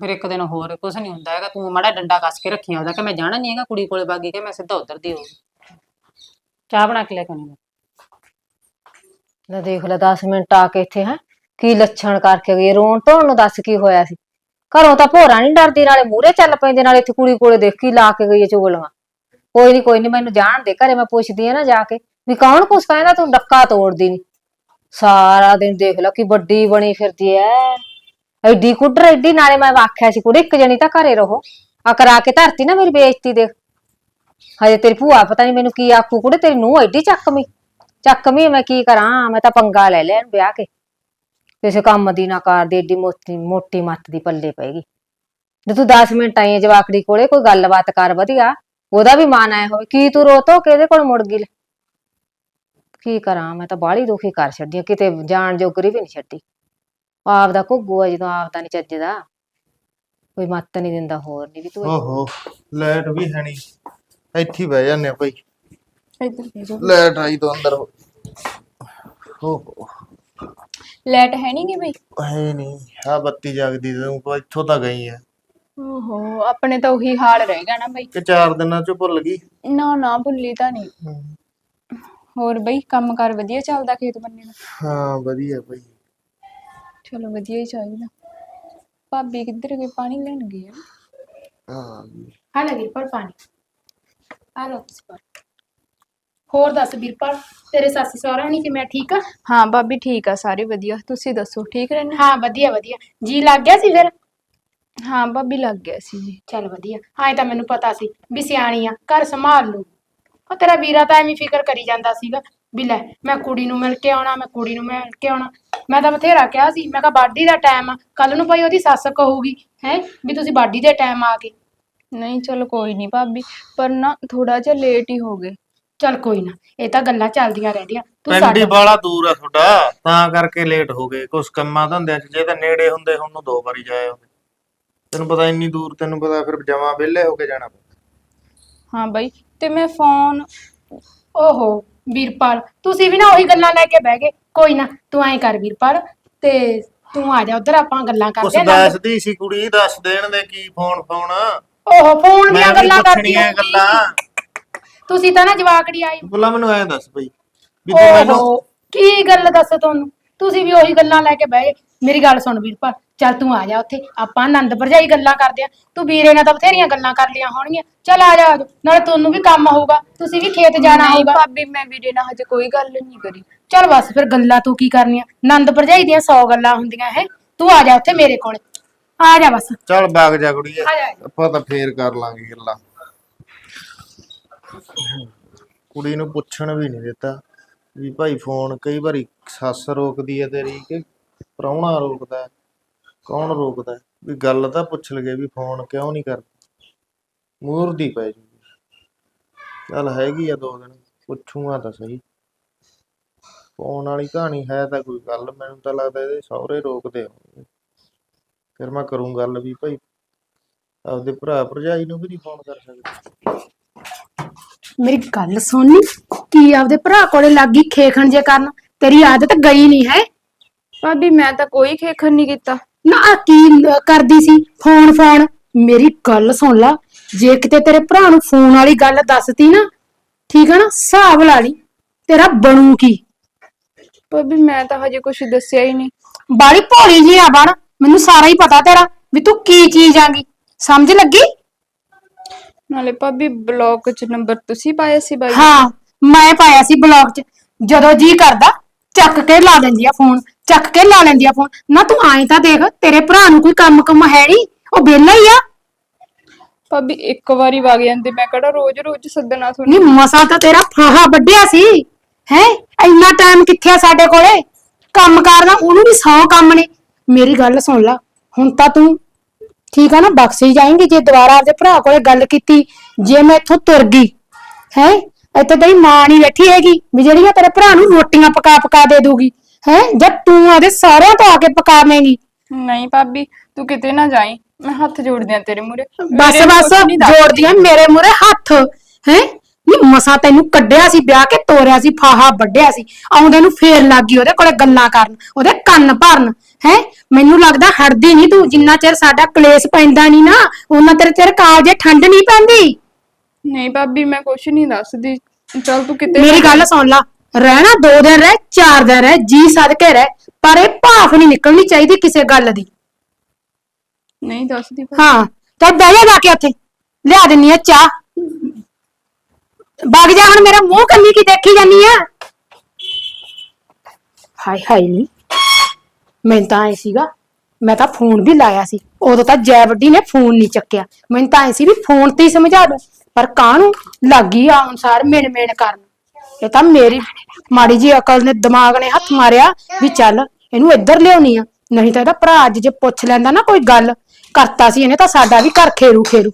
ਫਿਰ ਇੱਕ ਦਿਨ ਹੋਰ ਕੁਝ ਨਹੀਂ ਹੁੰਦਾ ਹੈਗਾ, ਤੂੰ ਮਾੜਾ ਡੰਡਾ ਕੱਸ ਕੇ ਰੱਖਿਆ ਉਹਦਾ, ਕਿ ਮੈਂ ਜਾਣਾ ਨਹੀਂ ਹੈਗਾ ਕੁੜੀ ਕੋਲੇ ਬਾਗੀ, ਕਿ ਮੈਂ ਸਿੱਧਾ ਉਧਰ ਦੀ ਹੋਊਗੀ। ਚਾਹ ਬਣਾ ਕੇ ਲੈ ਕੇ ਆਉਣੀ ਮੈਂ ਲੈ ਦੇਖ ਲੈ 10 ਮਿੰਟ ਆ ਕੇ ਇੱਥੇ ਹੈ, ਕੀ ਲੱਛਣ ਕਰਕੇ ਗਈ, ਰੋਣ ਧੋਣ ਨੂੰ ਦੱਸ ਕੀ ਹੋਇਆ ਸੀ? ਘਰੋਂ ਤਾਂ ਭੋਰਾ ਨਹੀਂ ਡਰਦੀ, ਨਾਲੇ ਮੂਹਰੇ ਚੱਲ ਪੈਂਦੇ, ਨਾਲੇ ਇੱਥੇ ਕੁੜੀ ਕੋਲੇ ਦੇਖ ਕੀ ਲਾ ਕੇ ਗਈ ਹੈ ਚੁਗਲੀਆਂ। ਕੋਈ ਨਹੀਂ ਕੋਈ ਨਹੀਂ ਮੈਨੂੰ ਜਾਣ ਦੇ, ਘਰੇ ਮੈਂ ਪੁੱਛਦੀ ਆ ਨਾ ਜਾ ਕੇ, ਵੀ ਕੌਣ ਕੁਛ ਕਹਿੰਦਾ, ਤੂੰ ਡੱਕਾ ਤੋੜਦੀ ਨਹੀਂ ਸਾਰਾ ਦਿਨ ਦੇਖ ਲੈ ਕੀ ਵੱਡੀ ਬਣੀ ਫਿਰਦੀ ਐ। ਐਡੀ ਕੁੱਡਰ ਐਡੀ ਨਾਲੇ ਮੈਂ ਆਖਿਆ ਸੀ ਕੁੜੇ ਇੱਕ ਜਣੀ ਤਾਂ ਘਰੇ ਰਹੋ। ਆ ਕਰਾ ਕੇ ਧਰਤੀ ਨਾ ਮੇਰੀ ਬੇਇੱਜ਼ਤੀ ਦੇਖ। ਹਜੇ ਤੇਰੀ ਭੂਆ ਪਤਾ ਨਹੀਂ ਮੈਨੂੰ ਕੀ ਆਖੂ ਕੁੜੇ ਤੇਰੀ ਨੂੰਹ ਐਡੀ ਚੱਕਮੀ ਚੱਕਮੀ ਮੈਂ ਕੀ ਕਰਾਂ ਮੈਂ ਤਾਂ ਪੰਗਾ ਲੈ ਲਿਆ ਵਿਆਹ ਕੇ। ਕਿਸੇ ਕੰਮ ਦੀ ਨਾ ਕਰਦੀ ਏਡੀ ਮੋਟੀ ਮੋਟੀ ਮੱਤ ਦੀ ਪੱਲੇ ਪੈਗੀ ਜੇ ਤੂੰ 10 ਮਿੰਟ ਆਈ ਆਂ ਜਵਾਕੜੀ ਕੋਲੇ ਕੋਈ ਗੱਲਬਾਤ ਕਰ ਵਧੀਆ। ਉਹਦਾ ਵੀ ਮਨ ਆਇਆ ਹੋਵੇ ਕੀ ਤੂੰ ਰੋਤੋ ਕਿਹਦੇ ਕੋਲ ਮੁੜ ਗਈ ਲੈ? ਕੀ ਕਰਾਂ ਮੈਂ ਤਾਂ ਬਾਹਲੀ ਦੁਖੀ ਕਰ ਛੱਡੀ ਆਂ, ਕਿਤੇ ਜਾਣ ਜੋਗਰੀ ਵੀ ਨਹੀਂ ਛੱਡੀ। ਆਪ ਦਾ ਘੁੱਗੂ ਆ ਜਦੋਂ ਆਪ ਦਾ ਨਹੀਂ ਚੱਜਦਾ। ਕੋਈ ਮੱਤ ਨਹੀਂ ਦਿੰਦਾ ਹੋਰ ਨਹੀਂ ਵੀ ਤੂੰ ਓਹੋ ਲਾਈਟ ਵੀ ਹੈ ਨਹੀਂ ਇੱਥੇ ਹੀ ਬਹਿ ਜਾਂਦੇ ਆ ਭਾਈ। ਇੱਧਰ ਬਹਿ ਜਾਓ ਲਾਈਟ ਆਈ ਤੋਂ ਅੰਦਰ। ਹੋ ਓਹੋ। ਲੈਟ ਹੈ ਨਹੀਂ ਗੀ ਬਈ? ਹੈ ਨਹੀਂ ਆ ਬੱਤੀ ਜਗਦੀ ਤੂੰ ਇੱਥੋਂ ਤਾਂ ਗਈ ਹੈ ਓਹੋ ਆਪਣੇ ਤਾਂ ਉਹੀ ਹਾਲ ਰਹਿ ਗਿਆ ਨਾ ਬਈ। ਕਿ ਚਾਰ ਦਿਨਾਂ ਚ ਭੁੱਲ ਗਈ? ਨਾ ਨਾ ਭੁੱਲੀ ਤਾਂ ਨਹੀਂ ਹੋਰ ਬਈ ਕੰਮ ਕਾਰ ਵਧੀਆ ਚੱਲਦਾ ਖੇਤ ਬੰਨੇ ਦਾ? ਹਾਂ ਵਧੀਆ ਭਾਈ ਚਲੋ ਵਧੀਆ ਹੀ ਚਾਹੀਦਾ। ਭਾਬੀ ਕਿੱਧਰ ਗਏ? ਪਾਣੀ ਲੈਣ ਗਏ ਆ? ਹਾਂ। ਆ ਲੈ ਵੀਰਪਾਲ ਪਾਣੀ। ਆ ਲੋ ਤੁਸੀਂ ਪਾਣੀ। ਹੋਰ ਦੱਸ ਵੀਰਪਾਲ ਤੇਰੇ ਸੱਸ ਸਹੁਰਾ ਨਹੀਂ ਕਿਵੇਂ ਠੀਕ ਆ? ਹਾਂ ਭਾਬੀ ਠੀਕ ਆ ਸਾਰੇ ਵਧੀਆ। ਤੁਸੀਂ ਦੱਸੋ ਠੀਕ ਰਹਿੰਦੇ? ਹਾਂ ਵਧੀਆ ਵਧੀਆ। ਜੀ ਲੱਗ ਗਿਆ ਸੀ ਫਿਰ? ਹਾਂ ਭਾਬੀ ਲੱਗ ਗਿਆ ਸੀ ਜੀ। ਚੱਲ ਵਧੀਆ। ਐਂ ਤਾਂ ਮੈਨੂੰ ਪਤਾ ਸੀ ਵੀ ਸਿਆਣੀ ਆ ਘਰ ਸੰਭਾਲ ਲੂ ਉਹ ਤੇਰਾ ਵੀਰਾ ਤਾਂ ਐਵੇਂ ਫਿਕਰ ਕਰੀ ਜਾਂਦਾ ਸੀਗਾ। ਵੀ ਲੈ ਮੈਂ ਕੁੜੀ ਨੂੰ ਮਿਲ ਕੇ ਆਉਣਾ ਮੈਂ ਕੁੜੀ ਨੂੰ ਮਿਲ ਕੇ ਆਉਣਾ। ਮੈਂ ਤਾਂ ਬਥੇਰਾ ਕਿਹਾ ਸੀ ਮੈਂ ਕਿਹਾ ਬਾਡੀ ਦਾ ਟਾਈਮ ਆ ਕੱਲ ਨੂੰ ਭਾਈ ਉਹਦੀ ਸੱਸ ਕਹੂਗੀ ਹੈ ਵੀ ਤੁਸੀਂ ਬਾਡੀ ਦੇ ਟਾਈਮ ਆ ਗਏ। ਨਹੀਂ ਚਲੋ ਕੋਈ ਨਹੀਂ ਭਾਬੀ ਪਰ ਨਾ ਥੋੜਾ ਜਿਹਾ ਲੇਟ ਹੀ ਹੋ ਗਏ। ਚੱਲ ਕੋਈ ਨਾ ਇਹ ਤਾਂ ਗੱਲਾਂ ਚੱਲਦੀਆਂ ਰਹਿੰਦੀਆਂ। ਤੂੰ ਪਿੰਡ ਹੀ ਸਾਡਾ ਬਾਲਾ ਦੂਰ ਆ ਤੁਹਾਡਾ ਤਾਂ ਕਰਕੇ ਲੇਟ ਹੋ ਗਏ। ਕੁਛ ਕੰਮਾਂ ਧੰਦਿਆਂ ਚ ਜੇ ਤਾਂ ਨੇੜੇ ਹੁੰਦੇ ਹੁਣ ਨੂੰ ਦੋ ਵਾਰੀ ਜਾਏ ਹੁੰਦੇ ਤੈਨੂੰ ਪਤਾ ਇੰਨੀ ਦੂਰ ਤੈਨੂੰ ਪਤਾ ਫਿਰ ਜਮਾ ਵਿਹਲੇ ਹੋ ਕੇ ਜਾਣਾ ਪੈਂਦਾ। ਹਾਂ ਬਈ ਤੇ ਮੈਂ ਫੋਨ ਓਹੋ ਵੀਰਪਾਲ ਤੁਸੀਂ ਵੀ ਨਾ ਉਹੀ ਗੱਲਾਂ ਲੈ ਕੇ ਬਹਿ ਗਏ। ਕੋਈ ਨਾ ਤੂੰ ਐਂ ਕਰ ਵੀਰਪਾਲ ਤੇ ਤੂੰ ਆ ਜਾ ਉਧਰ ਆਪਾਂ ਗੱਲਾਂ ਕਰਦੇ ਆਂ ਦੱਸਦੀ ਸੀ ਕੁੜੀ ਦੱਸ ਦੇਣ ਦੇ ਕੀ ਫੋਨ ਫੋਨ। ਓਹੋ ਫੋਨ ਦੀਆਂ ਮੈਂ ਵੀ ਗੱਲਾਂ ਕਰਦੀ ਪੁੱਛਣੀਆਂ। ਗੱਲਾਂ। ਤੁਸੀਂ ਤਾਂ ਨਾ ਜਵਾਕੜੀ ਆਈ। ਬੋਲਾ ਮੈਨੂੰ ਐਂ ਦੱਸ ਬਈ ਵੀ ਤੂੰ ਮੈਨੂੰ ਓਹੋ ਕੀ ਗੱਲ ਦੱਸ ਤੁਹਾਨੂੰ? ਤੁਸੀਂ ਵੀ ਉਹੀ ਗੱਲਾਂ ਲੈ ਕੇ ਬਹਿ ਗਏ। ਮੇਰੀ ਗੱਲ ਸੁਣ ਵੀਰਪਾਲ ਚੱਲ ਤੂੰ ਆ ਜਾ ਉੱਥੇ ਆਪਾਂ ਆਨੰਦ ਭਰਜਾਈ ਗੱਲਾਂ ਕਰਦੇ ਆ ਤੂੰ ਵੀਰੇ ਨਾਲ ਤਾਂ ਬਥੇਰੀਆਂ ਗੱਲਾਂ ਕਰ ਲੀਆਂ ਹੋਣਗੀਆਂ। ਚੱਲ ਆ ਜਾ ਆ ਜਾ। ਨਾਲੇ ਤੁਹਾਨੂੰ ਵੀ ਕੰਮ ਹੋਊਗਾ ਤੁਸੀਂ ਵੀ ਖੇਤ ਜਾਣਾ ਨਹੀਂ ਹੋਊਗਾ ਭਾਬੀ ਮੈਂ ਵੀਰੇ ਨਾਲ ਹਜੇ ਕੋਈ ਗੱਲ ਨਹੀਂ ਕਰੀ। ਚੱਲ ਬਸ ਫਿਰ ਗੱਲਾਂ ਤੂੰ ਕੀ ਕਰਨੀਆਂ। ਆਨੰਦ ਭਰਜਾਈ ਦੀਆਂ 100 ਗੱਲਾਂ ਹੁੰਦੀਆਂ ਹੈ ਤੂੰ ਆ ਜਾ ਉੱਥੇ ਮੇਰੇ ਕੋਲ। ਆ ਜਾ ਬਸ। ਚੱਲ ਬਾਗ ਜਾ ਕੁੜੀਏ ਆ ਜਾ। ਆਪਾਂ ਤਾਂ ਫੇਰ ਕਰ ਲਾਂਗੇ ਗੱਲਾਂ। ਕੁੜੀ ਨੂੰ ਪੁੱਛਣ ਵੀ ਨਹੀਂ ਦਿੱਤਾ। ਵੀ ਭਾਈ ਫੋਨ ਕਈ ਵਾਰੀ ਸੱਸ ਰੋਕਦੀ ਹੈ ਤੇਰੀ ਕਿ ਪ੍ਰਾਹੁਣਾ ਰੋਕਦਾ ਹੈ, ਕੌਣ ਰੋਕਦਾ? ਵੀ ਗੱਲ ਤਾਂ ਪੁੱਛ ਲਗੇ ਵੀ ਫੋਨ ਕਿਉਂ ਨਹੀਂ ਕਰਦਾ? ਮੂਰ ਦੀ ਪੈ ਜੂਗੀ ਚੱਲ ਹੈਗੀ ਆ ਦੋ ਦਿਨ ਪੁੱਛੂਗਾ ਤਾਂ ਸਹੀ। ਫੋਨ ਵਾਲੀ ਕਹਾਣੀ ਹੈ ਤਾਂ ਕੋਈ ਗੱਲ ਮੈਨੂੰ ਤਾਂ ਲੱਗਦਾ ਇਹਦੇ ਸਹੁਰੇ ਰੋਕਦੇ ਹੋਣਗੇ। ਫਿਰ ਮੈਂ ਕਰੂੰ ਗੱਲ ਵੀ ਭਾਈ ਆਪਦੇ ਭਰਾ ਭਰਜਾਈ ਨੂੰ ਵੀ ਨਹੀਂ ਫੋਨ ਕਰ ਸਕਦਾ। ਮੇਰੀ ਗੱਲ ਸੁਣਨੀ ਕੀ ਆਪਦੇ ਭਰਾ ਕੋਲੇ ਲੱਗੀ ਖੇਖਣ ਜੇ ਕਰਨ? ਤੇਰੀ ਆਦਤ ਗਈ ਨਹੀਂ ਹੈ? ਭਾਬੀ ਮੈਂ ਤਾਂ ਕੋਈ ਖੇਖਣ ਨਹੀਂ ਕੀਤਾ। ਨਾ ਆਹ ਕੀ ਲ- ਕਰਦੀ ਸੀ? Phone phone. ਮੇਰੀ ਗੱਲ ਸੁਣ ਲਾ। ਜੇ ਕਿਤੇ ਤੇਰੇ ਭਰਾ ਨੂੰ ਫੋਨ ਵਾਲੀ ਗੱਲ ਦੱਸਤੀ ਨਾ ਠੀਕ ਹੈ ਨਾ? ਹਿਸਾਬ ਲਾ ਲਈ। ਤੇਰਾ ਬਣੂ ਕੀ? ਭਾਬੀ ਮੈਂ ਤਾਂ ਹਜੇ ਕੁਝ ਦੱਸਿਆ ਹੀ ਨਹੀਂ। ਬਾਲੀ ਭੋਲੀ ਜੀ ਆ ਬਣ। ਮੈਨੂੰ ਸਾਰਾ ਹੀ ਪਤਾ ਤੇਰਾ ਵੀ ਤੂੰ ਕੀ ਚੀਜ਼ ਆਂਗੀ ਸਮਝ ਲੱਗੀ? ਨਾਲੇ ਭਾਬੀ ਬਲੌਗ 'ਚ ਨੰਬਰ ਤੁਸੀਂ ਪਾਇਆ ਸੀ ਬਾਈ? ਹਾਂ ਮੈਂ ਪਾਇਆ ਸੀ ਬਲੌਗ 'ਚ। ਜਦੋਂ ਜੀ ਕਰਦਾ ਚੱਕ ਕੇ ਲਾ ਦਿੰਦੀ ਆ ਫੋਨ। ਚੱਕ ਕੇ ਲਾ ਲੈਂਦੀ ਆ ਫੋਨ ਨਾ ਤੂੰ ਆਏ ਤਾਂ ਦੇਖ ਤੇਰੇ ਭਰਾ ਨੂੰ ਕੋਈ ਕੰਮ ਕੰਮ ਹੈ ਨਹੀਂ ਉਹ ਵਿਹਲਾ ਹੀ ਆ। ਭਾਬੀ ਇੱਕ ਵਾਰੀ ਵਗ ਜਾਂਦੇ ਮੈਂ ਕਿਹੜਾ ਰੋਜ਼-ਰੋਜ਼ ਸੱਦਣਾ ਨੀ ਤੁਹਾਨੂੰ ਮਸਾ ਤਾਂ ਤੇਰਾ ਫਾਹਾ ਵੱਢਿਆ ਸੀ ਹੈ? ਇੰਨਾ ਟਾਈਮ ਕਿੱਥੇ ਆ ਸਾਡੇ ਕੋਲੇ? ਕੰਮ ਕਰਨਾ ਉਹਨੂੰ ਵੀ ਸੌ ਕੰਮ ਨੇ। ਮੇਰੀ ਗੱਲ ਸੁਣ ਲੈ ਹੁਣ ਤਾਂ ਤੂੰ ਠੀਕ ਆ ਨਾ ਬਖਸ਼ੀ ਜਾਏਂਗੀ ਜੇ ਦੁਬਾਰਾ ਆਪਦੇ ਭਰਾ ਕੋਲੇ ਗੱਲ ਕੀਤੀ ਜੇ ਮੈਂ ਇੱਥੋਂ ਤੁਰ ਗਈ ਹੈ? ਇੱਥੇ ਤੇਰੀ ਮਾਂ ਨਹੀਂ ਬੈਠੀ ਹੈਗੀ ਵੀ ਜਿਹੜੀਆਂ ਤੇਰੇ ਭਰਾ ਨੂੰ ਰੋਟੀਆਂ ਪਕਾ ਪਕਾ ਦੇ ਦੂਗੀ। ਹੈ? ਜਦ ਤੂੰ ਆਪਦੇ ਸਾਰਿਆਂ ਤੋਂ ਆ ਕੇ ਪਕਾਵੇਂਗੀ ਨਹੀਂ ਭਾਬੀ ਤੂੰ ਕਿਤੇ ਨਾ ਜਾਈ। ਮੈਂ ਹੱਥ ਜੋੜਦੀ ਆ ਤੇਰੇ ਮੂਰੇ ਬਸ ਬਸ ਜੋੜਦੀਆਂ ਮੇਰੇ ਮੂਰੇ ਹੱਥ। ਹੈ? ਨੀ ਮਸਾ ਤੈਨੂੰ ਕੱਢਿਆ ਸੀ ਵਿਆਹ ਕੇ ਤੋਰਿਆ ਸੀ ਫਾਹਾ ਵੱਢਿਆ ਸੀ। ਆਉਂਦੇ ਨੂੰ ਫੇਰ ਲੱਗੀ ਉਹਦੇ ਕੋਲੇ ਗੱਲਾਂ ਕਰਨ ਉਹਦੇ ਕੰਨ ਭਰਨ। ਹੈ? ਮੈਨੂੰ ਲੱਗਦਾ ਹਟਦੀ ਨਹੀਂ ਤੂੰ ਜਿੰਨਾ ਚਿਰ ਸਾਡਾ ਕਲੇਸ਼ ਪੈਂਦਾ ਨਹੀਂ ਨਾ ਉਹਨਾਂ ਤੇਰੇ ਤੇਰੇ ਕਾਲਜੇ ਠੰਡ ਨਹੀਂ ਪੈਂਦੀ। ਨਹੀਂ ਭਾਬੀ ਮੈਂ ਕੁਝ ਨਹੀਂ ਦੱਸਦੀ। ਚੱਲ ਤੂੰ ਕਿਤੇ ਮੇਰੀ ਗੱਲ ਸੁਣ ਲਾ। ਰਹਿਣਾ ਦੋ ਦਿਨ ਰਹਿ ਚਾਰ ਦਿਨ ਰਹਿ ਜੀ ਸਦਕੇ ਰਹਿ ਪਰ ਇਹ ਭਾਫ ਨਹੀਂ ਨਿਕਲਣੀ ਚਾਹੀਦੀ ਕਿਸੇ ਗੱਲ ਦੀ। ਨਹੀਂ ਦੱਸਦੀ ਭਾਬੀ। ਹਾਂ ਚੱਲ ਬਹਿ ਜਾ ਜਾ ਕੇ ਉੱਥੇ ਲਿਆ ਦਿੰਨੀ ਆ ਚਾਹ। ਵਗ ਜਾ ਹੁਣ ਮੇਰਾ ਮੂੰਹ ਕੰਨੀ ਕੀ ਦੇਖੀ ਜਾਨੀ ਆ? ਹਾਏ ਹਾਏ ਨੀ ਮੈਂ ਤਾਂ ਐ ਸੀਗਾ ਮੈਂ ਤਾਂ ਫੋਨ ਵੀ ਲਾਇਆ ਸੀ ਉਦੋਂ ਤਾਂ ਜੈ ਵੱਡੀ ਨੇ ਫੋਨ ਨਹੀਂ ਚੱਕਿਆ। ਮੈਨੂੰ ਤਾਂ ਐ ਸੀ ਵੀ ਫੋਨ ਤੇ ਹੀ ਸਮਝਾ ਦੂੰ ਪਰ ਕਾਹਨੂੰ ਲੱਗੀ ਆ ਅਨਸਾਰ ਮਿਣ ਮਿਣ ਕਰਨ। ਇਹ ਤਾਂ ਮੇਰੀ ਮਾੜੀ ਜੀ ਅਕਲ ਨੇ ਦਿਮਾਗ ਨੇ ਹੱਥ ਮਾਰਿਆ ਵੀ ਚੱਲ ਇਹਨੂੰ ਇੱਧਰ ਲਿਆਉਣੀ ਆ। ਨਹੀਂ ਤਾਂ ਇਹਦਾ ਭਰਾ ਅੱਜ ਜੇ ਪੁੱਛ ਲੈਂਦਾ ਨਾ ਕੋਈ ਗੱਲ ਕਰਤਾ ਸੀ ਇਹਨੇ ਤਾਂ ਸਾਡਾ ਵੀ ਘਰ ਖੇਰੂ ਖੇਰੂ।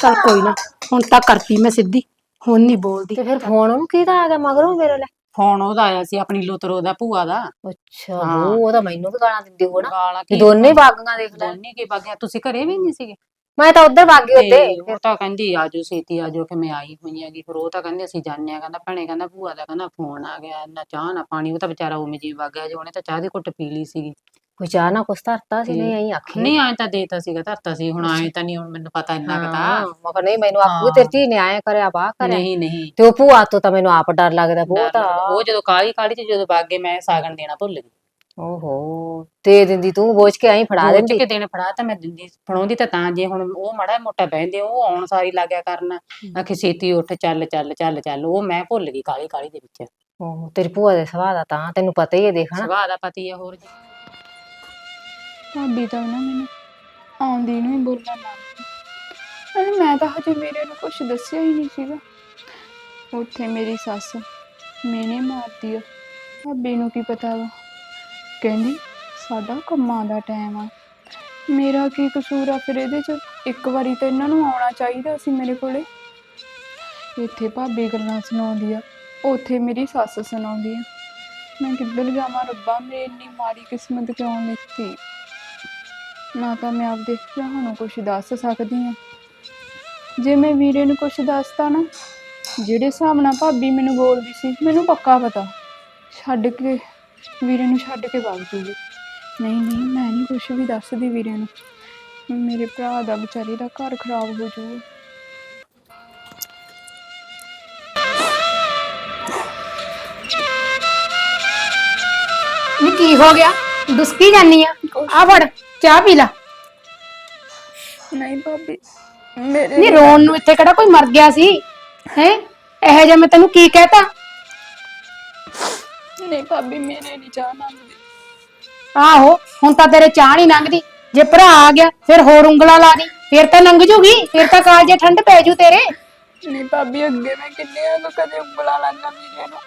ਚਲ ਕੋਈ ਨਾ ਹੁਣ ਤਾਂ ਕਰਤੀ ਮੈਂ ਸਿੱਧੀ ਹੁਣ ਨਹੀਂ ਬੋਲਦੀ। ਤੇ ਫਿਰ ਫੋਨ ਉਹਨੂੰ ਕਿਹਦਾ ਆ ਗਿਆ ਮਗਰੋਂ ਮੇਰੇ ਲਈ ਫੋਨ ਉਹਦਾ ਆਇਆ ਸੀ ਆਪਣੀ ਲੁਤਰੋ ਦਾ ਭੂਆ ਦਾ। ਅੱਛਾ ਹਾਂ। ਉਹ ਉਹਦਾ ਮੈਨੂੰ ਵੀ ਗਾਲਾਂ ਦਿੰਦੀ ਗਾਲਾਂ ਕਿ ਕੀ ਦੋਨੇ ਬਾਗੀਆਂ ਦੇਖ ਲੈ। ਦੋਨੇ ਕੀ ਬਾਗਿਆ ਤੁਸੀਂ ਘਰੇ ਵੀ ਨਹੀਂ ਸੀਗੇ? ਮੈਂ ਤਾਂ ਉੱਧਰ ਬਾਗੀ ਤੇ ਉੱਤੇ। ਉਹ ਤਾਂ ਕਹਿੰਦੀ ਆਜੋ ਛੇਤੀ ਆਜੋ ਕਿ ਮੈਂ ਆਈ ਹੋਈ ਹੈਗੀ। ਫਿਰ ਉਹ ਤਾਂ ਕਹਿੰਦੇ ਅਸੀਂ ਜਾਂਦੇ ਆ ਕਹਿੰਦਾ ਭੈਣੇ ਕਹਿੰਦਾ ਭੂਆ ਦਾ ਕਹਿੰਦਾ ਫੋਨ ਆ ਗਿਆ ਨਾ ਚਾਹ ਨਾ ਪਾਣੀ। ਉਹ ਤਾਂ ਵਿਚਾਰਾ ਉਵੇਂ ਜੀ ਵਗ ਗਿਆ ਜੋ ਉਹਨੇ ਤਾਂ ਚਾਹ ਦੀ ਘੁੱਟ ਪੀ ਲਈ ਸੀਗੀ। ਕੋਈ ਚਾਹ ਨਾ ਕੁਛ ਧਰਤਾ ਸੀ ਨਹੀਂ ਆਈ ਆਖੀ ਨਹੀਂ ਆਏ ਤਾਂ ਦੇਤਾ ਸੀਗਾ ਧਰਤਾ ਸੀ ਹੁਣ ਆਏ ਤਾਂ ਨਹੀਂ ਹੁਣ ਮੈਨੂੰ ਪਤਾ ਇੰਨਾ ਕੁ ਹਾਂ ਤਾਂ। ਮੈਂ ਕਿਹਾ ਨਹੀਂ ਮੈਨੂੰ ਹਾਂ। ਤੇਰੀ ਧੀ ਨੇ ਆਇਆ ਕਰਿਆ ਬਾਹ ਕਰਿਆ। ਨਹੀਂ ਨਹੀਂ। ਤੇ ਉਹ ਭੂਆ ਤੋਂ ਤਾਂ ਮੈਨੂੰ ਆਪ ਡਰ ਲੱਗਦਾ ਬਹੁਤ। ਉਹ ਜਦੋਂ ਕਾਲੀ ਕਾਲੀ ਚ ਜਦੋਂ ਵਗ ਗਏ ਮੈਂ ਸਾਗਣ ਦੇਣਾ ਭੁੱਲ ਗਈ। ਓਹੋ ਦੇ ਦਿੰਦੀ ਤੂੰ ਬੋਝ ਕੇ ਆਈ ਫੜਾ ਦਿੰਦੀ। ਕੇ ਦੇਣੇ ਫੜਾ ਤਾਂ ਮੈਂ ਦਿੰਦੀ ਫੜਾਉਂਦੀ ਤਾਂ ਤਾਂ ਜੇ ਹੁਣ ਉਹ ਮੜਾ ਮੋਟਾ ਬਹਿੰਦੇ ਉਹ ਆਉਣ ਸਾਰੀ ਲੱਗਿਆ ਕਰਨ। ਆਖੇ ਛੇਤੀ ਉੱਠ ਚੱਲ ਚੱਲ ਚੱਲ ਚੱਲ ਉਹ ਮੈਂ ਭੁੱਲ ਗਈ ਕਾਲੀ ਕਾਲੀ ਦੇ ਵਿੱਚ। ਓਹੋ ਤੇਰੀ ਭੂਆ ਦੇ ਸੁਭਾਅ ਦਾ ਤਾਂ ਤੈਨੂੰ ਪਤਾ ਹੀ ਹੈ ਦੇਖ ਹਨਾ? ਸੁਭਾਅ ਦਾ ਪਤੀ ਆ ਹੋਰ ਜੀ। ਭਾਬੀ ਤਾਂ ਨਾ ਮੈਨੂੰ ਆਉਂਦੀ ਨੂੰ ਹੀ ਬੋਲਣ ਲੱਗ ਪਈ ਮੈਂ ਤਾਂ ਹਜੇ ਵੀਰੇ ਨੂੰ ਕੁਝ ਦੱਸਿਆ ਹੀ ਨਹੀਂ ਸੀਗਾ। ਉੱਥੇ ਮੇਰੀ ਸੱਸ ਮੈਨੇ ਮਾਰਦੀ ਆ। ਭਾਬੀ ਨੂੰ ਕੀ ਪਤਾ ਵਾ? ਕਹਿੰਦੀ, ਸਾਡਾ ਕੰਮਾਂ ਦਾ ਟਾਈਮ ਆ। ਮੇਰਾ ਕੀ ਕਸੂਰ ਆ? ਫਿਰ ਇਹਦੇ ਚ ਇੱਕ ਵਾਰੀ ਤਾਂ ਇਹਨਾਂ ਨੂੰ ਆਉਣਾ ਚਾਹੀਦਾ ਸੀ ਮੇਰੇ ਕੋਲੇ। ਇੱਥੇ ਭਾਬੀ ਗੱਲਾਂ ਸੁਣਾਉਂਦੀ ਆ। ਉੱਥੇ ਮੇਰੀ ਸੱਸ ਸੁਣਾਉਂਦੀ ਆ। ਮੈਂ ਕਿੱਧਰ ਜਾਵਾਂ ਰੱਬਾ? ਮੇਰੇ ਇੰਨੀ ਮਾੜੀ ਕਿਸਮਤ ਕਿਉਂ ਲਿਖਤੀ ਨਾ ਤਾਂ ਮੈਂ ਆਪਦੇ ਭਰਾ ਨੂੰ ਕੁਝ ਦੱਸ ਸਕਦੀ ਹਾਂ ਜੇ ਮੈਂ ਵੀਰੇ ਨੂੰ ਕੁਝ ਦੱਸਤਾ ਨਾ, ਜਿਹੜੇ ਹਿਸਾਬ ਨਾਲ ਭਾਬੀ ਮੈਨੂੰ ਬੋਲਦੀ ਸੀ, ਮੈਨੂੰ ਪੱਕਾ ਪਤਾ। ਛੱਡ ਕੇ ਵੀਰੇ ਨੂੰ ਛੱਡ ਕੇ ਵਗ ਜੂਗੀ ਨਹੀਂ ਨਹੀਂ ਮੈਂ ਨਹੀਂ ਕੁਝ ਵੀ ਦੱਸਦੀ ਵੀਰੇ ਨੂੰ। ਮੇਰੇ ਭਰਾ ਦਾ ਵਿਚਾਰੇ ਦਾ ਘਰ ਖਰਾਬ ਹੋ ਜਾਊਗਾ। ਨੀ ਕੀ ਹੋ ਗਿਆ? ਦੁਸਕੀ ਜਾਨੀ ਆ। ਆ ਫੜ ਚਾਹ ਪੀ ਲੈ। ਨਹੀਂ ਭਾਬੀ ਮੇਰੇ ਨੀ ਰੋਣ ਨੂੰ ਇੱਥੇ ਕਿਹੜਾ ਕੋਈ ਮਰ ਗਿਆ ਸੀ? ਹੈ? ਇਹ ਜਿਹਾ ਮੈਂ ਤੈਨੂੰ ਕੀ ਕਹਿਤਾ? ਨਹੀਂ ਭਾਬੀ ਮੇਰੇ ਨਹੀਂ ਚਾਹ ਮੰਗਦੀ। ਆਹੋ ਹੁਣ ਤਾਂ ਤੇਰੇ ਚਾਹ ਨਹੀਂ ਲੰਘਦੀ। ਜੇ ਭਰਾ ਆ ਗਿਆ ਫਿਰ ਹੋਰ ਉਂਗਲਾ ਲਾ ਦੀ। ਫਿਰ ਤਾਂ ਲੰਘ ਜੂਗੀ ਫਿਰ ਤਾਂ ਕਾਲਜੇ ਠੰਡ ਪੈ ਜੂ ਤੇਰੇ। ਨਹੀਂ ਭਾਬੀ ਅੱਗੇ ਮੈਂ ਕਿੰਨੇ ਆ ਕਦੇ ਉਂਗਲਾਂ ਲਾਂਗਾ ਵੀਰੇ ਨੂੰ।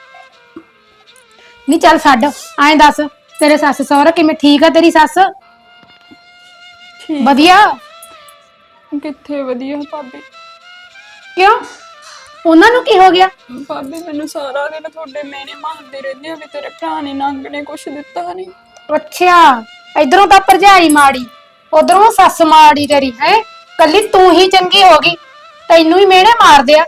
ਨਹੀਂ ਚੱਲ ਛੱਡ ਐਂ ਦੱਸ ਤੇਰੇ ਸੱਸ ਸਹੁਰਾ ਕਿਵੇਂ ਠੀਕ ਆ ਤੇਰੀ ਸੱਸ? ਠੀਕ ਵਧੀਆ? ਕਿੱਥੇ ਵਧੀਆ ਭਾਬੀ? ਕਿਉਂ? ਉਹਨਾਂ ਨੂੰ ਕੀ ਹੋ ਗਿਆ? ਭਾਬੀ ਮੈਨੂੰ ਸਾਰਾ ਦਿਨ ਤੁਹਾਡੇ ਮੇਨੇ ਮਾਰਦੇ ਰਹਿੰਦੇ ਆ ਵੀ ਤੇਰੇ ਭਰਾ ਨੇ ਨੰਗ ਨੇ ਕੁਛ ਦਿੱਤਾ ਨਹੀਂ। ਅੱਛਾ ਇਧਰੋਂ ਤਾਂ ਭਰਜਾਈ ਮਾੜੀ ਉਧਰੋਂ ਸੱਸ ਮਾੜੀ ਤੇਰੀ ਹੈ? ਕੱਲੀ ਤੂੰ ਹੀ ਚੰਗੀ ਹੋ ਗਈ ਤੈਨੂੰ ਹੀ ਮਿਹਣੇ ਮਾਰਦੇ ਆ।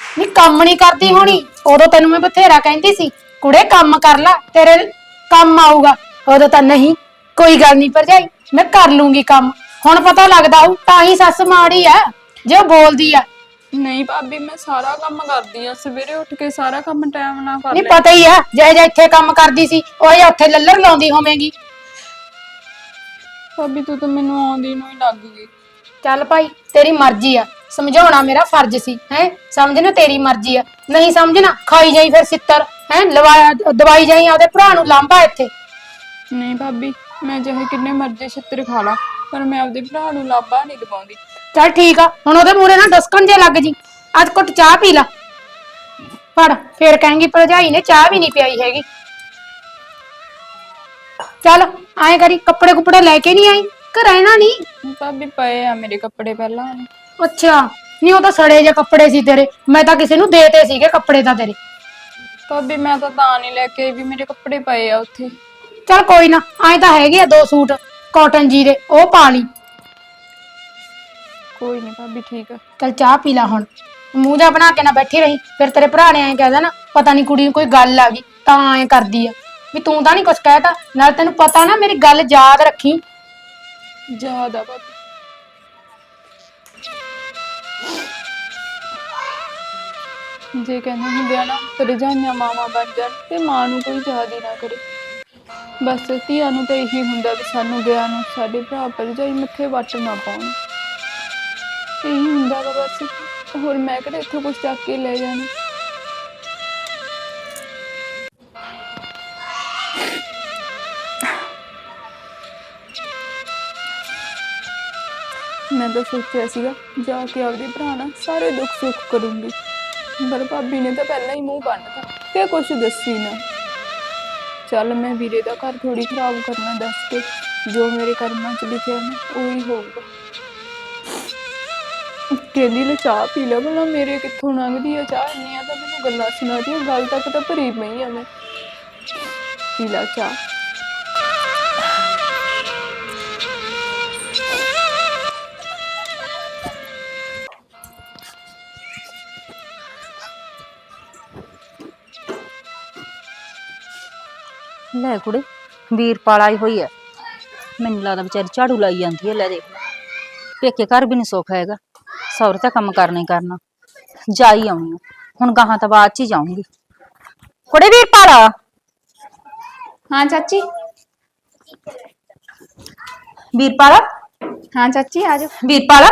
ਨਹੀਂ ਕੰਮ ਨਹੀਂ ਕਰਦੀ ਹੋਣੀ ਉਦੋਂ ਤੈਨੂੰ ਮੈਂ ਬਥੇਰਾ ਕਹਿੰਦੀ ਸੀ ਕੁੜੇ ਕੰਮ ਕਰ ਲੈ ਤੇਰੇ ਕੰਮ ਆਊਗਾ। ਉਦੋਂ ਤਾਂ ਨਹੀਂ ਕੋਈ ਗੱਲ ਨਹੀਂ ਭਰਜਾਈ ਮੈਂ ਕਰ ਲੂੰਗੀ ਕੰਮ। ਹੁਣ ਪਤਾ ਲੱਗਦਾ ਉਹ ਤਾਂ ਹੀ ਸੱਸ ਮਾੜੀ ਆ ਜੇ ਉਹ ਬੋਲਦੀ ਆ। ਨਹੀਂ ਭਾਬੀ ਮੈਂ ਸਾਰਾ ਕੰਮ ਕਰਦੀ ਆ ਸਵੇਰੇ ਉੱਠ ਕੇ ਸਾਰਾ ਕੰਮ ਟਾਈਮ ਨਾਲ ਕਰ ਨਹੀਂ ਪਤਾ ਹੀ। ਆ ਜੇ ਜੇ ਇੱਥੇ ਕੰਮ ਕਰਦੀ ਸੀ ਉਹ ਉੱਥੇ ਲੱਲਰ ਲਾਉਂਦੀ ਹੋਵੇਂਗੀ। ਭਾਬੀ ਤੂੰ ਤਾਂ ਮੈਨੂੰ ਆਉਂਦੀ ਨੂੰ ਹੀ ਲੱਗ ਗਈ। ਚੱਲ ਭਾਈ ਤੇਰੀ ਮਰਜ਼ੀ ਆ। ਸਮਝਾਉਣਾ ਮੇਰਾ ਫਰਜ਼ ਸੀ ਹੈ? ਸਮਝਣਾ ਤੇਰੀ ਮਰਜ਼ੀ ਆ। ਨਹੀਂ ਸਮਝਣਾ ਖਾਈ ਜਾਈ ਫਿਰ ਸਿੱਤਰ ਹੈ? ਲਵਾਇਆ ਦਵਾਈ ਜਾਈ ਆਪਦੇ ਭਰਾ ਨੂੰ ਲਾਂਭਾ ਇੱਥੇ। ਨਹੀਂ ਭਾਬੀ ਮੈਂ ਚਾਹੇ ਕਿੰਨੇ ਮਰਜ਼ੀ ਛਿੱਤਰ ਖਾ ਲਾਂ ਪਰ ਮੈਂ ਆਪਦੇ ਭਰਾ ਨੂੰ ਲਾਭਾ ਨਹੀਂ ਦਵਾਉਂਦੀ। ਚੱਲ ਠੀਕ ਆ ਹੁਣ ਉਹਦੇ ਮੂਰੇ ਨਾ ਡਸਕਣ ਜੇ ਲੱਗ ਜੀ। ਅੱਜ ਕੁੱਟ ਚਾਹ ਪੀ ਲਾ। ਫੜ ਫੇਰ ਕਹਾਂਗੀ ਭਰਜਾਈ ਨੇ ਚਾਹ ਵੀ ਨਹੀਂ ਪਿਆਈ ਹੈਗੀ। ਚੱਲ ਐਂ ਕਰੀ ਕੱਪੜੇ ਕੁਪੜੇ ਲੈ ਕੇ ਨਹੀਂ ਆਈ? ਕਿ ਰਹਿਣਾ ਨਹੀਂ? ਭਾਬੀ ਪਏ ਆ ਮੇਰੇ ਕੱਪੜੇ ਪਹਿਲਾਂ। ਅੱਛਾ ਨਹੀਂ ਉਹ ਤਾਂ ਸੜੇ ਜਿਹੇ ਕੱਪੜੇ ਸੀ ਤੇਰੇ। ਮੈਂ ਤਾਂ ਕਿਸੇ ਨੂੰ ਦੇਤੇ ਸੀਗੇ ਕੱਪੜੇ ਤਾਂ ਤੇਰੇ। ਭਾਬੀ ਮੈਂ ਤਾਂ ਤਾਂ ਨਹੀਂ ਲੈ ਕੇ ਆਈ ਵੀ ਮੇਰੇ ਕੱਪੜੇ ਪਏ ਆ ਉੱਥੇ। ਚੱਲ ਕੋਈ ਨਾ ਐਂ ਤਾਂ ਹੈਗੇ ਆ ਦੋ ਸੂਟ। ਕਾਟਨ ਜੀ ਦੇ ਉਹ ਪਾ ਲਈ। ਕੋਈ ਨਹੀਂ ਭਾਬੀ ਠੀਕ ਆ। ਚੱਲ ਚਾਹ ਪੀ ਲੈ ਹੁਣ। ਮੂੰਹ ਜਾ ਬਣਾ ਕੇ ਨਾ ਬੈਠੀ ਰਹੀ। ਫਿਰ ਤੇਰੇ ਭਰਾ ਨੇ ਐਂ ਕਹਿਦਾ ਨਾ ਪਤਾ ਨਹੀਂ ਕੁੜੀ ਨੂੰ ਕੋਈ ਗੱਲ ਆ ਗਈ ਤਾਂ ਐਂ ਕਰਦੀ ਆ। ਵੀ ਤੂੰ ਤਾਂ ਨਹੀਂ ਕੁਛ ਕਹਿਤਾ ਨਾਲ ਤੈਨੂੰ ਪਤਾ ਨਾ ਮੇਰੀ ਗੱਲ ਯਾਦ ਰੱਖੀ। ਜ਼ਿਆਦਾ ਭਾਬੀ। ਜੇ ਕਹਿੰਦੇ ਹੁੰਦੇ ਆ ਨਾ ਰਜਾਈਆਂ ਮਾਵਾਂ ਬਣ ਜਾਣ ਤੇ ਮਾਂ ਨੂੰ ਕੋਈ ਹੀ ਨਾ ਕਰੇ। ਬਸ ਧੀਆਂ ਨੂੰ ਤਾਂ ਇਹੀ ਹੁੰਦਾ ਵੀ ਸਾਨੂੰ ਗਿਆ ਨੂੰ ਸਾਡੇ ਭਰਾ ਭਰਜਾਈ ਮੱਥੇ ਵੱਟ ਨਾ ਪਾਉਣ। ਇਹੀ ਹੁੰਦਾ ਵਾ ਬਸ। ਹੋਰ ਮੈਂ ਕਿਹੜੇ ਇੱਥੋਂ ਕੁਝ ਚੱਕ ਕੇ ਲੈ ਜਾਣਾ। ਮੈਂ ਤਾਂ ਸੋਚਿਆ ਸੀਗਾ, ਜਾ ਕੇ ਆਪਦੇ ਭਰਾ ਨਾਲ ਸਾਰੇ ਦੁੱਖ ਸੁੱਖ ਕਰੂੰਗੀ। ਪਰ ਭਾਬੀ ਨੇ ਤਾਂ ਪਹਿਲਾਂ ਹੀ ਮੂੰਹ ਬੰਨਤਾ ਤੇ ਕੁਝ ਦੱਸੀ ਨਾ। ਚੱਲ ਮੈਂ ਵੀਰੇ ਦਾ ਘਰ ਥੋੜੀ ਖਰਾਬ ਕਰਨਾ ਦੱਸ ਕੇ, ਜੋ ਮੇਰੇ ਕਰਮਾਂ 'ਚ ਲਿਖਿਆ ਨਾ, ਉਹੀ ਹੋਊਗਾ। ਕਹਿੰਦੀ, ਲੈ ਚਾਹ ਪੀ ਲੈ ਭਲਾ ਮੇਰੇ ਕਿੱਥੋਂ ਲੰਘਦੀ ਆ? ਚਾਹ ਇੰਨੀਆਂ ਤਾਂ ਮੈਨੂੰ ਗੱਲਾਂ ਸੁਣਾਦੀਆਂ ਗੱਲ ਤੱਕ ਤਾਂ ਭਰੀ ਪਈ ਆ ਮੈਂ। ਪੀ ਲੈ ਚਾਹ। ਲੈ ਕੁੜੇ, ਵੀਰਪਾਲ ਆਈ ਹੋਈ ਹੈ ਮੈਨੂੰ ਲੱਗਦਾ ਵਿਚਾਰੀ ਝਾੜੂ ਲਾਈ ਜਾਂਦੀ ਹੈ ਲੈ ਦੇਖ। ਲੈ। ਪੇਕੇ ਘਰ ਵੀ ਨੀ ਸੁੱਖ ਹੈਗਾ। ਸਹੁਰੇ ਤਾਂ ਕੰਮ ਕਰਨਾ ਹੀ ਕਰਨਾ ਜਾਈ ਆਉਣੀ ਆ। ਹੁਣ ਗਾਹਾਂ ਤਾਂ ਬਾਅਦ ਚ ਹੀ ਜਾਊਂਗੀ ਕੁੜੇ ਵੀਰਪਾਲ ਹਾਂ ਚਾਚੀ ਵੀਰਪਾਲ ਹਾਂ ਚਾਚੀ ਆ ਜਾਓ ਵੀਰਪਾਲ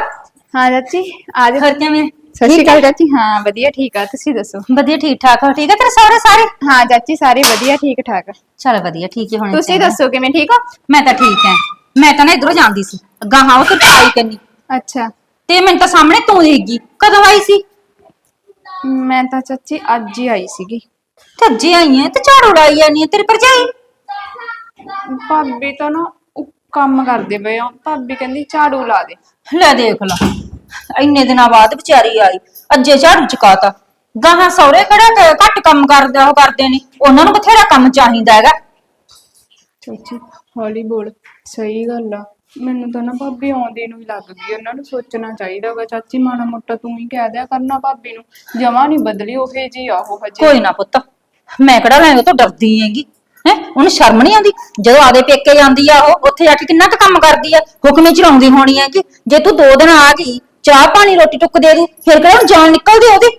ਹਾਂ ਚਾਚੀ ਆ ਜਾਓ ਹੋਰ ਕਿਵੇਂ ਸਤਿ ਸ਼੍ਰੀ ਅਕਾਲ ਚਾਚੀ ਹਾਂ ਵਧੀਆ ਠੀਕ ਆ ਤੁਸੀਂ ਦੱਸੋ ਵਧੀਆ ਠੀਕ ਠਾਕ ਹੋ ਠੀਕ ਹੈ ਤੇਰੇ ਸਹੁਰੇ ਸਾਰੇ ਹਾਂ ਚਾਚੀ ਸਾਰੇ ਵਧੀਆ ਠੀਕ ਠਾਕ ਚਲ ਵਧੀਆ ਠੀਕ ਹੀ ਹੋਣੇ ਤੁਸੀਂ ਚਾਹੀਦੇ। ਦੱਸੋ ਕਿਵੇਂ ਠੀਕ ਹੋ ਮੈਂ ਤਾਂ ਠੀਕ ਐ ਮੈਂ ਤਾਂ ਨਾ ਇਧਰੋਂ ਜਾਂਦੀ ਸੀ ਗਾਹਾਂ ਉਹ ਤੇ ਟਰਾਈ ਕਰਨੀ ਅੱਛਾ ਤੇ ਮੈਨੂੰ ਤਾਂ ਸਾਹਮਣੇ ਤੂੰ ਦੇਖਗੀ। ਕਦੋਂ ਆਈ ਸੀ? ਮੈਂ ਤਾਂ ਚਾਚੀ ਅੱਜ ਹੀ ਆਈ ਸੀਗੀ। ਤੇ ਅੱਜੇ ਆਈ ਐ ਤੇ ਝਾੜੂ ਲਾਈ ਜਾਨੀ ਐ ਤੇਰੀ ਭਰਜਾਈ? ਭਾਬੀ ਤਾਂ ਨਾ ਉਹ ਕੰਮ ਕਰਦੇ ਪਏ ਆ। ਭਾਬੀ ਕਹਿੰਦੀ ਝਾੜੂ ਲਾ ਦੇ। ਲੈ ਦੇਖ ਲਾ ਇੰਨੇ ਦਿਨਾਂ ਬਾਅਦ ਵਿਚਾਰੀ ਆਈ। ਅੱਜੇ ਝਾੜੂ ਚਕਾਤਾ। ਗਾਹਾਂ ਸੌਰੇ ਕਿਹੜਾ ਘੱਟ ਕੰਮ ਕਰਦੇ ਉਹ ਕਰਦੇ ਨੇ। ਉਹਨਾਂ ਨੂੰ ਬਥੇਰਾ ਕੰਮ ਚਾਹੀਦਾ ਹੈਗਾ। ਚਾਚੀ ਹੌਲੀ ਬੋਲ ਸਹੀ ਗੱਲ ਆ। ਮੈਨੂੰ ਤਾਂ ਨਾ ਭਾਬੀ ਆਉਂਦੀ ਨੂੰ ਹੀ ਲੱਗ ਗਈ ਉਹਨਾਂ ਨੂੰ ਸੋਚਣਾ ਚਾਹੀਦਾ ਵਾ ਚਾਚੀ ਮਾੜਾ ਮੋਟਾ ਤੂੰ ਹੀ ਕਹਿ ਦਿਆ ਕਰਨਾ ਭਾਬੀ ਨੂੰ ਜਮਾ ਨਹੀਂ ਬਦਲੀ ਉਹੇ ਜੀ ਆ ਉਹ ਹਜੇ। ਕੋਈ ਨਾ ਪੁੱਤ ਮੈਂ ਕਿਹੜਾ ਲੈਣ ਤੋਂ ਡਰਦੀ ਹੈਗੀ ਹੈ ਉਹਨੂੰ ਸ਼ਰਮ ਨਹੀਂ ਆਉਂਦੀ? ਜਦੋਂ ਆਦੇ ਪੇਕੇ ਜਾਂਦੀ ਆ ਉਹ ਉੱਥੇ ਜਾ ਕੇ ਕਿੰਨਾ ਕੁ ਕੰਮ ਕਰਦੀ ਆ ਹੁਕਮੇ ਚਲਾਉਂਦੀ ਹੋਣੀ ਹੈ ਕਿ ਜੇ ਤੂੰ ਦੋ ਦਿਨ ਆ ਗਈ ਚਾਹ ਪਾਣੀ ਰੋਟੀ ਟੁੱਕ ਦੇ ਦੂ ਫਿਰ ਕਿਹੜਾ ਜਾਨ ਨਿਕਲਦੀ ਉਹਦੀ?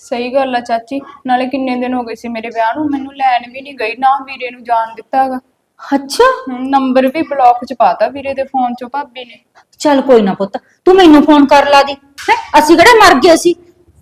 ਸਹੀ ਗੱਲ ਆ ਚਾਚੀ ਨਾਲੇ ਕਿੰਨੇ ਦਿਨ ਹੋ ਗਏ ਸੀ ਮੇਰੇ ਵਿਆਹ ਨੂੰ ਮੈਨੂੰ ਲੈਣ ਵੀ ਨਹੀਂ ਗਈ ਨਾ ਵੀਰੇ ਨੂੰ ਜਾਣ ਦਿੱਤਾਗਾ ਅੱਛਾ। ਨੰਬਰ ਵੀ ਬਲੌਕ ਚ ਪਾਤਾ ਵੀਰੇ ਦੇ ਫੋਨ ਚੋਂ ਭਾਬੀ ਨੇ। ਚੱਲ ਕੋਈ ਨਾ ਪੁੱਤ ਤੂੰ ਮੈਨੂੰ ਫੋਨ ਕਰ ਲਾ ਦੀ। ਹੈ ਅਸੀਂ ਕਿਹੜਾ ਮਰ ਗਏ ਸੀ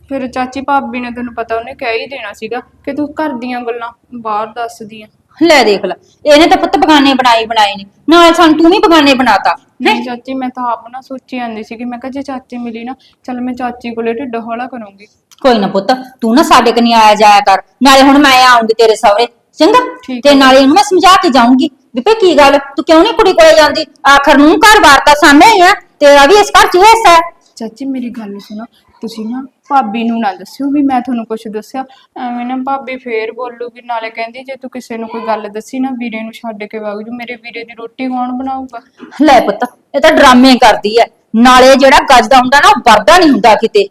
ਫਿਰ ਚਾਚੀ ਭਾਬੀ ਨੇ ਤੈਨੂੰ ਪਤਾ ਉਹਨੇ ਕਹਿ ਹੀ ਦੇਣਾ ਸੀਗਾ ਕਿ ਤੂੰ ਘਰ ਦੀਆਂ ਗੱਲਾਂ ਬਾਹਰ ਦੱਸਦੀ ਆ। ਲੈ ਦੇਖ ਲੈ ਇਹਨੇ ਤਾਂ ਪੁੱਤ ਬਗਾਨੇ ਬਣਾਈ ਬਣਾਏ ਨੇ। ਨਾਲ ਸਾਨੂੰ ਤੂੰ ਵੀ ਬਗਾਨੇ ਬਣਾਤਾ। ਨਹੀਂ ਚਾਚੀ ਮੈਂ ਤਾਂ ਆਪ ਨਾ ਸੋਚੀ ਜਾਂਦੀ ਸੀ ਕਿ ਮੈਂ ਕਿਹਾ ਜੇ ਚਾਚੀ ਮਿਲੀ ਨਾ ਚੱਲ ਮੈਂ ਚਾਚੀ ਕੋਲੇ ਢਿੱਡ ਹੌਲਾ ਕਰੂੰਗੀ। ਕੋਈ ਨਾ ਪੁੱਤ ਤੂੰ ਨਾ ਸਾਡੇ ਕਨੀ ਆਇਆ ਜਾਇਆ ਕਰ। ਨਾਲੇ ਹੁਣ ਮੈਂ ਆਉਂਗੀ ਤੇਰੇ ਸਹੁਰੇ। ਚੰਗਾ? ਠੀਕ ਤੇ ਨਾਲੇ ਇਹਨੂੰ ਮੈਂ ਸਮਝਾ ਕੇ ਜਾਊਂਗੀ ਵੀ ਭਈ ਕੀ ਗੱਲ? ਤੂੰ ਕਿਉਂ ਨਹੀਂ ਕੁੜੀ ਕੋਲੇ ਜਾਂਦੀ? ਆਖਰ ਨੂੰ ਘਰ-ਬਾਰ ਤਾਂ ਸਾਹਮਣੇ ਹੀ ਆ ਤੇਰਾ ਵੀ ਇਸ ਘਰ 'ਚ ਹੀ ਹਿੱਸਾ ਹੈ। ਚਾਚੀ ਮੇਰੀ ਗੱਲ ਸੁਣੋ। ਤੁਸੀਂ ਨਾ ਭਾਬੀ ਨੂੰ ਨਾ ਦੱਸਿਓ ਵੀ ਮੈਂ ਤੁਹਾਨੂੰ ਕੁਝ ਦੱਸਿਆ। ਐਵੇਂ ਨਾ ਭਾਬੀ ਫੇਰ ਬੋਲੂਗੀ ਨਾਲੇ ਕਹਿੰਦੀ ਜੇ ਤੂੰ ਕਿਸੇ ਨੂੰ ਕੋਈ ਗੱਲ ਦੱਸੀ ਨਾ ਵੀਰੇ ਨੂੰ ਛੱਡ ਕੇ ਵਗ ਜੂ ਮੇਰੇ ਵੀਰੇ ਦੀ ਰੋਟੀ ਕੌਣ ਬਣਾਊਗਾ? ਲੈ ਪੁੱਤ ਇਹ ਤਾਂ ਡਰਾਮੇ ਕਰਦੀ ਐ। ਨਾਲੇ ਜਿਹੜਾ ਗੱਜਦਾ ਹੁੰਦਾ ਨਾ ਉਹ ਵਰਦਾ ਨਹੀਂ ਹੁੰਦਾ ਕਿਤੇ।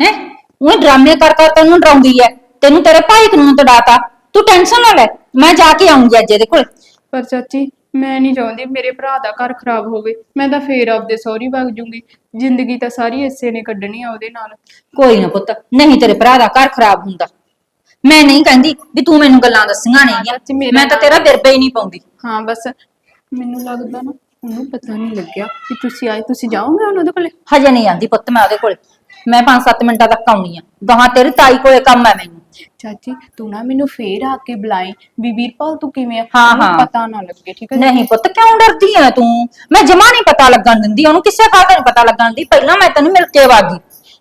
ਹੈ? ਉਹ ਡਰਾਮੇ ਕਰ ਕਰ ਤੈਨੂੰ ਡਰਾਉਂਦੀ ਐ। ਤੈਨੂੰ ਤੇਰੇ ਭਾਈ ਕਾਨੂੰਨ ਤੜਾਤਾ ਤੂੰ ਟੈਨਸ਼ਨ ਨਾ ਲੈ ਮੈਂ ਜਾ ਕੇ ਆਉਂਗੀ ਅੱਜ ਇਹਦੇ ਕੋਲ। ਪਰ ਚਾਚੀ ਮੈਂ ਨਹੀਂ ਚਾਹੁੰਦੀ ਮੇਰੇ ਭਰਾ ਦਾ ਘਰ ਖਰਾਬ ਹੋਵੇ। ਮੈਂ ਤਾਂ ਫੇਰ ਆਪਦੇ ਸਹੁਰੀ ਵਗ ਜੂੰਗੀ। ਜ਼ਿੰਦਗੀ ਤਾਂ ਸਾਰੀ ਇਸੇ ਨੇ ਕੱਢਣੀ ਆ ਉਹਦੇ ਨਾਲ। ਕੋਈ ਨਾ ਪੁੱਤ ਨਹੀਂ ਤੇਰੇ ਭਰਾ ਦਾ ਘਰ ਖਰਾਬ ਹੁੰਦਾ। ਮੈਂ ਨਹੀਂ ਕਹਿੰਦੀ ਵੀ ਤੂੰ ਮੈਨੂੰ ਗੱਲਾਂ ਦੱਸੀਆਂ ਚਾਚੀ, ਨਹੀਂ ਮੇਰਾ ਮੈਂ ਤਾਂ ਤੇਰਾ ਬਿਰਬੇ ਹੀ ਨਹੀਂ ਪਾਉਂਦੀ। ਹਾਂ ਬਸ ਮੈਨੂੰ ਲੱਗਦਾ ਨਾ ਉਹਨੂੰ ਪਤਾ ਨਹੀਂ ਲੱਗਿਆ ਕਿ ਤੁਸੀਂ ਆਏ ਤੁਸੀਂ ਜਾਓਗੇ ਹੁਣ ਉਹਦੇ ਕੋਲੇ? ਹਜੇ ਨਹੀਂ ਆਂਦੀ ਪੁੱਤ ਮੈਂ ਉਹਦੇ ਕੋਲ। ਮੈਂ 5-7 ਮਿੰਟਾਂ ਤੱਕ ਆਉਣੀ ਆ। ਗਾਹਾਂ ਤੇਰੀ ਤਾਈ ਕੋਲੇ ਕੰਮ ਹੈ ਮੈਨੂੰ। ਚਾਚੀ ਤੂੰ ਨਾ ਮੈਨੂੰ ਫੇਰ ਆ ਕੇ ਬੁਲਾਈ ਵੀ ਵੀਰਪਾਲ ਤੂੰ ਕਿਵੇਂ ਆ? ਹਾਂ, ਹਾਂ। ਪਤਾ ਨਾ ਲੱਗੇ ਠੀਕ ਹੈ ਨਹੀਂ ਪੁੱਤ ਕਿਉਂ ਡਰਦੀ ਐ ਤੂੰ? ਮੈਂ ਜਮਾ ਨਹੀਂ ਪਤਾ ਲੱਗਣ ਦਿੰਦੀ ਉਹਨੂੰ ਕਿਸੇ ਗੱਲ ਦਾ ਨਹੀਂ ਪਤਾ ਲੱਗਣ ਦਿੰਦੀ। ਪਹਿਲਾਂ ਮੈਂ ਤੈਨੂੰ ਮਿਲ ਕੇ ਵਾਗੀ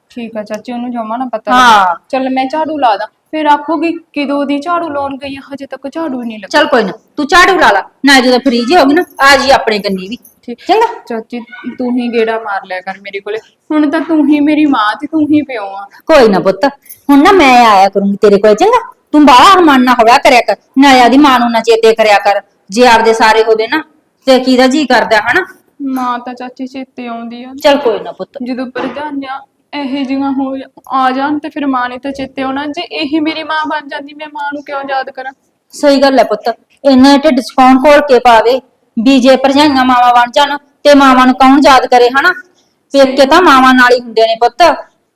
ਠੀਕ ਆ ਚਾਚੀ ਉਹਨੂੰ ਜਮਾ ਨਾ ਪਤਾ ਹਾਂ। ਲੱਗੇ। ਚੱਲ ਮੈਂ ਝਾੜੂ ਲਾ ਦਾਂ। ਫਿਰ ਆਖੂਗੀ ਕਿਦੋਂ ਦੀ ਝਾੜੂ ਲਾਉਣ ਗਈ ਆ? ਹਜੇ ਤੱਕ ਝਾੜੂ ਹੀ ਨਹੀਂ ਲੱਗਾ। ਚੱਲ ਕੋਈ ਨਾ ਤੂੰ ਝਾੜੂ ਲਾ ਲਾ। ਨਾ ਜਦੋਂ ਫ੍ਰੀਜ ਹੋ ਗਈ ਨਾ ਆ ਜੀ ਆਪਣੇ ਕੰਨੀ ਵੀ। ਚੰਗਾ। ਚਾਚੀ ਤੂੰ ਹੀ ਗੇੜਾ ਮਾਰ ਲਿਆ ਕਰ ਮੇਰੇ ਕੋਲੇ। ਹੁਣ ਤਾਂ ਤੂੰ ਹੀ ਮੇਰੀ ਮਾਂ ਤੇ ਤੂੰ ਹੀ ਪਿਓ ਆ। ਕੋਈ ਨਾ ਪੁੱਤ ਹੁਣ ਨਾ ਮੈਂ ਆਇਆ ਕਰੂੰਗੀ ਤੇਰੇ ਕੋਲ ਚੰਗਾ। ਤੂੰ ਬਾਹਰ ਮਨ ਨਾ ਹੋਇਆ ਕਰਿਆ ਕਰ। ਨਾ ਆਦੀ ਮਾਂ ਨੂੰ ਨਾ ਚੇਤੇ ਕਰਿਆ ਕਰ ਜੇ ਆਪਦੇ ਸਾਰੇ ਹੋਦੇ ਨਾ ਤੇ ਕਿਹਦਾ ਜੀ ਕਰਦਾ ਹਨਾ? ਮਾਂ ਤਾਂ ਚਾਚੀ ਚੇਤੇ ਆਉਂਦੀ ਆ। ਚੱਲ ਕੋਈ ਨਾ ਪੁੱਤ। ਜਦੋਂ ਪਰਜਾਈਆਂ ਇਹੋ ਜਿਹੀਆਂ ਹੋ ਜਾ- ਆ ਜਾਣ ਤੇ ਫਿਰ ਮਾਂ ਨੇ ਤਾਂ ਚੇਤੇ ਆਉਣਾ। ਜੇ ਇਹੀ ਮੇਰੀ ਮਾਂ ਬਣ ਜਾਂਦੀ ਮੈਂ ਮਾਂ ਨੂੰ ਕਿਉਂ ਯਾਦ ਕਰਾਂ? ਸਹੀ ਗੱਲ ਹੈ ਪੁੱਤ। ਇੰਨੇ ਢਿੱਡ ਕੌਣ ਖੋਲ ਕੇ ਪਾਵੇ? ਵੀ ਜੇ ਭਰਜਾਈਆਂ ਮਾਵਾਂ ਬਣ ਜਾਣ ਤੇ ਮਾਵਾਂ ਨੂੰ ਕੌਣ ਯਾਦ ਕਰੇ ਹਨਾ? ਪੇਕੇ ਤਾਂ ਮਾਵਾਂ ਨਾਲ ਹੀ ਹੁੰਦੇ ਨੇ ਪੁੱਤ।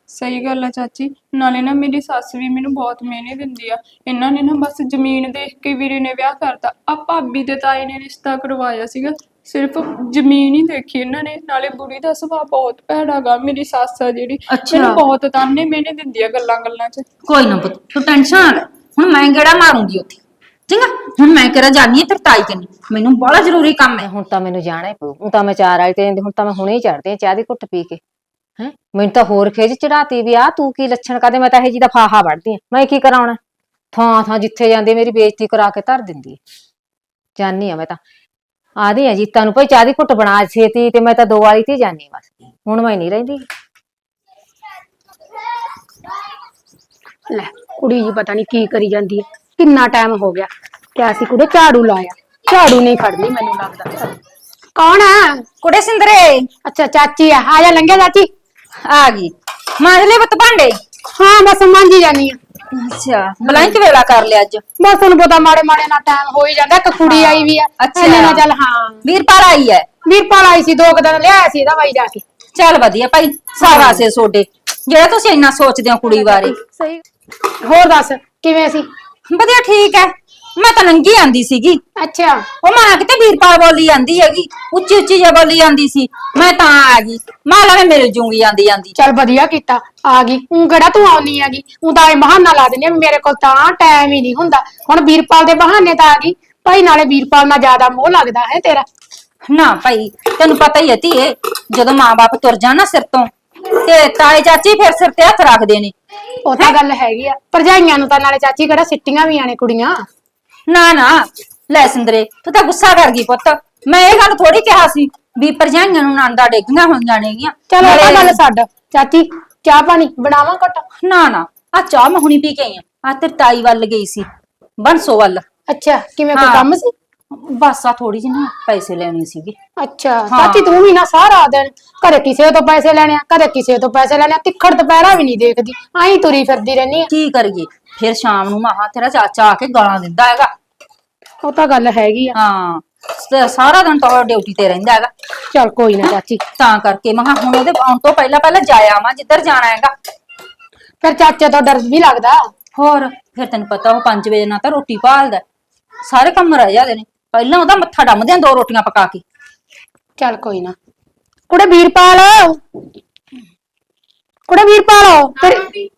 ਸਹੀ ਗੱਲ ਆ ਚਾਚੀ ਨਾਲੇ ਨਾ ਮੇਰੀ ਸੱਸ ਵੀ ਮੈਨੂੰ ਬਹੁਤ ਮਿਹਨੇ ਦਿੰਦੀ ਆ। ਇਹਨਾਂ ਨੇ ਨਾ ਬਸ ਜ਼ਮੀਨ ਦੇਖ ਕੇ ਵੀਰੇ ਨੇ ਵਿਆਹ ਕਰਤਾ। ਆ ਭਾਬੀ ਦੇ ਤਾਏ ਨੇ ਰਿਸ਼ਤਾ ਕਰਵਾਇਆ ਸੀਗਾ। ਸਿਰਫ ਜ਼ਮੀਨ ਹੀ ਦੇਖੀ ਇਹਨਾਂ ਨੇ। ਨਾਲੇ ਬੁੜੀ ਦਾ ਸੁਭਾਅ ਬਹੁਤ ਭੈੜਾ ਗਾ ਮੇਰੀ ਸੱਸ ਆ ਜਿਹੜੀ। ਅੱਛਾ। ਮੈਨੂੰ ਬਹੁਤ ਤਾਨੇ ਮਿਹਨੇ ਦਿੰਦੀ ਆ ਗੱਲਾਂ ਗੱਲਾਂ 'ਚ। ਕੋਈ ਨਾ ਪੁੱਤ ਤੂੰ ਟੈਨਸ਼ਨ ਨਾ ਲੈ। ਹੁਣ ਮੈਂ ਕਿਹੜਾ ਮਾਰੂੰਗੀ ਉੱਥੇ? ਚੰਗਾ ਹੁਣ ਮੈਂ ਕਿਹੜਾ ਜਾਣੀ ਹੈ ਤੇਰੇ ਤਾਈ ਕਨੀ? ਮੈਨੂੰ ਬੜਾ ਜ਼ਰੂਰੀ ਕੰਮ ਹੈ। ਹੁਣ ਤਾਂ ਮੈਨੂੰ ਜਾਣਾ ਹੀ ਪਊ। ਹੁਣ ਤਾਂ ਮੈਂ ਚਾਰ ਵਾਲੀ ਤੇ ਹੁਣ ਤਾਂ ਮੈਂ ਹੁਣੇ ਹੀ ਚੜਦੀ ਆ ਚਾਹ ਦੀ ਘੁੱਟ ਪੀ ਕੇ। ਹੈ? ਮੈਨੂੰ ਤਾਂ ਹੋਰ ਖਿਜ ਚੜਾਤੀ ਵੀ ਆ ਤੂੰ ਕੀ ਲੱਛਣ ਕਰਦੇ ਮੈਂ ਤਾਂ ਇਹ ਜੀ ਦਾ ਫਾਹਾ ਵੜਦੀ ਆ ਮੈਂ ਕੀ ਕਰਾਉਣਾ? ਥਾਂ ਥਾਂ ਜਿੱਥੇ ਜਾਂਦੀ ਮੇਰੀ ਬੇਇੱਜ਼ਤੀ ਕਰਾ ਕੇ ਧਰ ਦਿੰਦੀ ਹੈ। ਜਾਨੀ ਆ ਮੈਂ ਤਾਂ। ਆਦੀ ਆ ਜੀਤਾਂ ਨੂੰ ਭਾਈ ਚਾਹ ਦੀ ਘੁੱਟ ਬਣਾ ਛੇਤੀ ਤੇ ਮੈਂ ਤਾਂ ਦੋ ਵਾਲੀ ਤੇ ਜਾਨੀ ਆ ਬਸ। ਹੁਣ ਮੈਂ ਨਹੀਂ ਰਹਿੰਦੀ। ਲੈ ਕੁੜੀ ਜੀ ਪਤਾ ਨਹੀਂ ਕੀ ਕਰੀ ਜਾਂਦੀ ਹੈ। ਕਿੰਨਾ ਟਾਈਮ ਹੋ ਗਿਆ? ਕਿਆ ਸੀ ਕੁੜੇ ਝਾੜੂ ਲਾਇਆ। ਝਾੜੂ ਨਹੀਂ ਫੜਨੀ ਮੈਨੂੰ ਲੱਗਦਾ। ਕੌਣ ਆ? ਕੁੜੇ ਸਿੰਦਰੇ। ਅੱਛਾ ਚਾਚੀ ਆ। ਆ ਜਾ ਲੰਘਿਆ ਚਾਚੀ। ਆ ਗਈ। ਮਾਂਜ ਲੈ ਬਤ ਭਾਂਡੇ? ਹਾਂ ਬਸ ਮਾਂਜੀ ਜਾਨੀ ਆ। ਅੱਛਾ ਬਲਾਂਕ ਵੇਲਾ ਕਰ ਲਿਆ ਅੱਜ। ਬਸ ਤੁਹਾਨੂੰ ਪਤਾ ਮਾੜੇ ਮਾੜੇ ਨਾਲ ਟਾਈਮ ਹੋ ਹੀ ਜਾਂਦਾ। ਇੱਕ ਕੁੜੀ ਆਈ ਵੀ ਆ। ਅੱਛਾ। ਇੰਨੇ ਨਾਲ ਚੱਲ ਹਾਂ। ਵੀਰਪਾਲ ਆਈ ਐ ਵੀਰਪਾਲ ਆਈ ਸੀ ਦੋ ਕੁ ਦਿਨ ਲਿਆਇਆ ਸੀ ਇਹਦਾ ਬਾਈ ਜਾ ਕੇ। ਚੱਲ ਵਧੀਆ ਭਾਈ ਸਾਰਾ ਸੇ ਸੋਡੇ। ਜਿਹੜਾ ਤੁਸੀਂ ਇੰਨਾ ਸੋਚਦੇ ਹੋ ਕੁੜੀ ਬਾਰੇ। ਸਹੀ। ਹੋਰ ਦੱਸ ਕਿਵੇਂ ਸੀ? ਵਧੀਆ ਠੀਕ ਐ। ਮੈਂ ਤਾਂ ਨੰਗੀ ਆਂਦੀ ਸੀਗੀ। ਅੱਛਾ। ਉਹ ਮਾਂ ਕਿਤੇ ਵੀਰਪਾਲ ਬੋਲੀ ਜਾਂਦੀ ਹੈਗੀ ਉੱਚੀ ਉੱਚੀ ਜਿਹਾ ਬੋਲੀ ਜਾਂਦੀ ਸੀ। ਮੈਂ ਤਾਂ ਆ ਗਈ। ਮਾਂ ਲਵੇ ਮੇਰੇ ਜੂੰਗੀ ਜਾਂਦੀ ਜਾਂਦੀ। ਚੱਲ ਵਧੀਆ ਕੀਤਾ ਆ ਗਈ। ਉਹ ਕਿਹੜਾ ਤੂੰ ਆਉਣੀ ਹੈਗੀ? ਉਹ ਤਾਂ ਇਹ ਬਹਾਨਾ ਲਾ ਦਿੰਦੀ ਆ ਵੀ ਮੇਰੇ ਕੋਲ ਤਾਂ ਟਾਈਮ ਹੀ ਨਹੀਂ ਹੁੰਦਾ। ਹੁਣ ਵੀਰਪਾਲ ਦੇ ਬਹਾਨੇ ਤਾਂ ਆ ਗਈ। ਭਾਈ ਨਾਲੇ ਵੀਰਪਾਲ ਨਾਲ ਜ਼ਿਆਦਾ ਮੋਹ ਲੱਗਦਾ ਹੈ ਤੇਰਾ। ਨਾ ਭਾਈ ਤੈਨੂੰ ਪਤਾ ਹੀ ਹੈ ਧੀਏ ਜਦੋਂ ਮਾਂ-ਬਾਪ ਤੁਰ ਜਾਣ ਨਾ ਸਿਰ ਤੋਂ ਤੇ ਤਾਏ ਚਾਚੀ ਫਿਰ ਸਿਰ ਤੇ ਹੱਥ ਰੱਖਦੇ ਨੇ। ਉਹ ਤਾਂ ਗੱਲ ਹੈਗੀ ਆ। ਭਰਜਾਈਆਂ ਨੂੰ ਤਾਂ ਨਾਲੇ ਚਾਚੀ ਕਿਹੜਾ ਸਿੱਟੀਆਂ ਵੀ ਆਣੇ ਕੁੜੀਆਂ। ਨਾ ਨਾ। ਲੈ ਸਿੰਦਰੇ ਤੂੰ ਤਾਂ ਗੁੱਸਾ ਕਰ ਗਈ ਪੁੱਤ। ਮੈਂ ਇਹ ਗੱਲ ਥੋੜੀ ਕਿਹਾ ਸੀ ਵੀ ਪਰਜਾਈਆਂ ਨੂੰ ਨਾਂਦਾ ਡੇਗੀਆਂ ਹੋਈਆਂ ਨੇਗੀਆਂ। ਚਲੋ ਤਾਂ ਨਾਲੇ- ਗੱਲ ਛੱਡ। ਚਾਚੀ ਚਾਹ ਪਾਣੀ ਬਣਾਵਾਂ ਘਟ? ਨਾ ਨਾ। ਆ ਚਾਹ ਮੈਂ ਹੁਣੀ ਪੀ ਕੇ ਆਈ ਆ। ਆ ਤੇ ਤਾਈ ਵੱਲ ਗਈ ਸੀ ਬੰਸੋ ਵੱਲ। ਅੱਛਾ ਕਿਵੇਂ ਕੋਈ ਹਾਂ। ਕੰਮ ਸੀ? ਬਸ ਆ ਥੋੜੀ ਜਿਹੀ ਨਾ ਪੈਸੇ ਲੈਣੇ ਸੀਗੇ। ਅੱਛਾ। ਚਾਚੀ ਤੂੰ ਵੀ ਨਾ ਸਾਰਾ ਦਿਨ ਕਦੇ ਕਿਸੇ ਤੋਂ ਪੈਸੇ ਲੈਣੇ ਆ ਕਦੇ ਕਿਸੇ ਤੋਂ ਪੈਸੇ ਲੈਣੇ ਆ ਤਿੱਖੜ ਦੁਪਹਿਰਾ ਵੀ ਨਹੀਂ ਦੇਖਦੀ ਆਈ ਤੁਰੀ ਫਿਰਦੀ ਰਹਿਨੀ ਆ। ਕੀ ਕਰੀਏ? ਫਿਰ ਸ਼ਾਮ ਨੂੰ ਮਹਾ ਤੇਰਾ ਚਾਚਾ ਆ ਕੇ ਗਾਲਾਂ ਦਿੰਦਾ ਹੈਗਾ। ਉਹ ਤਾਂ ਗੱਲ ਹੈਗੀ ਆ। ਹਾਂ ਤੇ ਸਾਰਾ ਦਿਨ ਤਾਂ ਡਿਊਟੀ ਤੇ ਰਹਿੰਦਾ ਹੈਗਾ। ਚਲ ਕੋਈ ਨਾ ਚਾਚੀ। ਤਾਂ ਕਰਕੇ ਮੈਂ ਕਿਹਾ ਹੁਣ ਉਹਦੇ ਆਉਣ ਤੋਂ ਪਹਿਲਾਂ ਪਹਿਲਾਂ ਜਾਇਆ ਆਵਾਂ ਜਿੱਧਰ ਜਾਣਾ ਹੈਗਾ। ਫਿਰ ਚਾਚੇ ਤੋਂ ਡਰ ਵੀ ਲੱਗਦਾ। ਹੋਰ ਫਿਰ ਤੈਨੂੰ ਪਤਾ ਉਹ 5 ਵਜੇ ਨਾਲ ਤਾਂ ਰੋਟੀ ਭਾਲਦਾ। ਹੈ। ਸਾਰੇ ਕੰਮ ਰਹਿ ਜਾਂਦੇ ਨੇ। ਪਹਿਲਾਂ ਉਹਦਾ ਮੱਥਾ ਡੰਮਦੇ ਆ ਦੋ ਰੋਟੀਆਂ ਪਕਾ ਕੇ। ਚੱਲ ਕੋਈ ਨਾ। ਕੁੜੇ ਵੀਰਪਾਲ। ਕੁੜੇ ਵੀਰਪਾਲ ਤੇਰੀ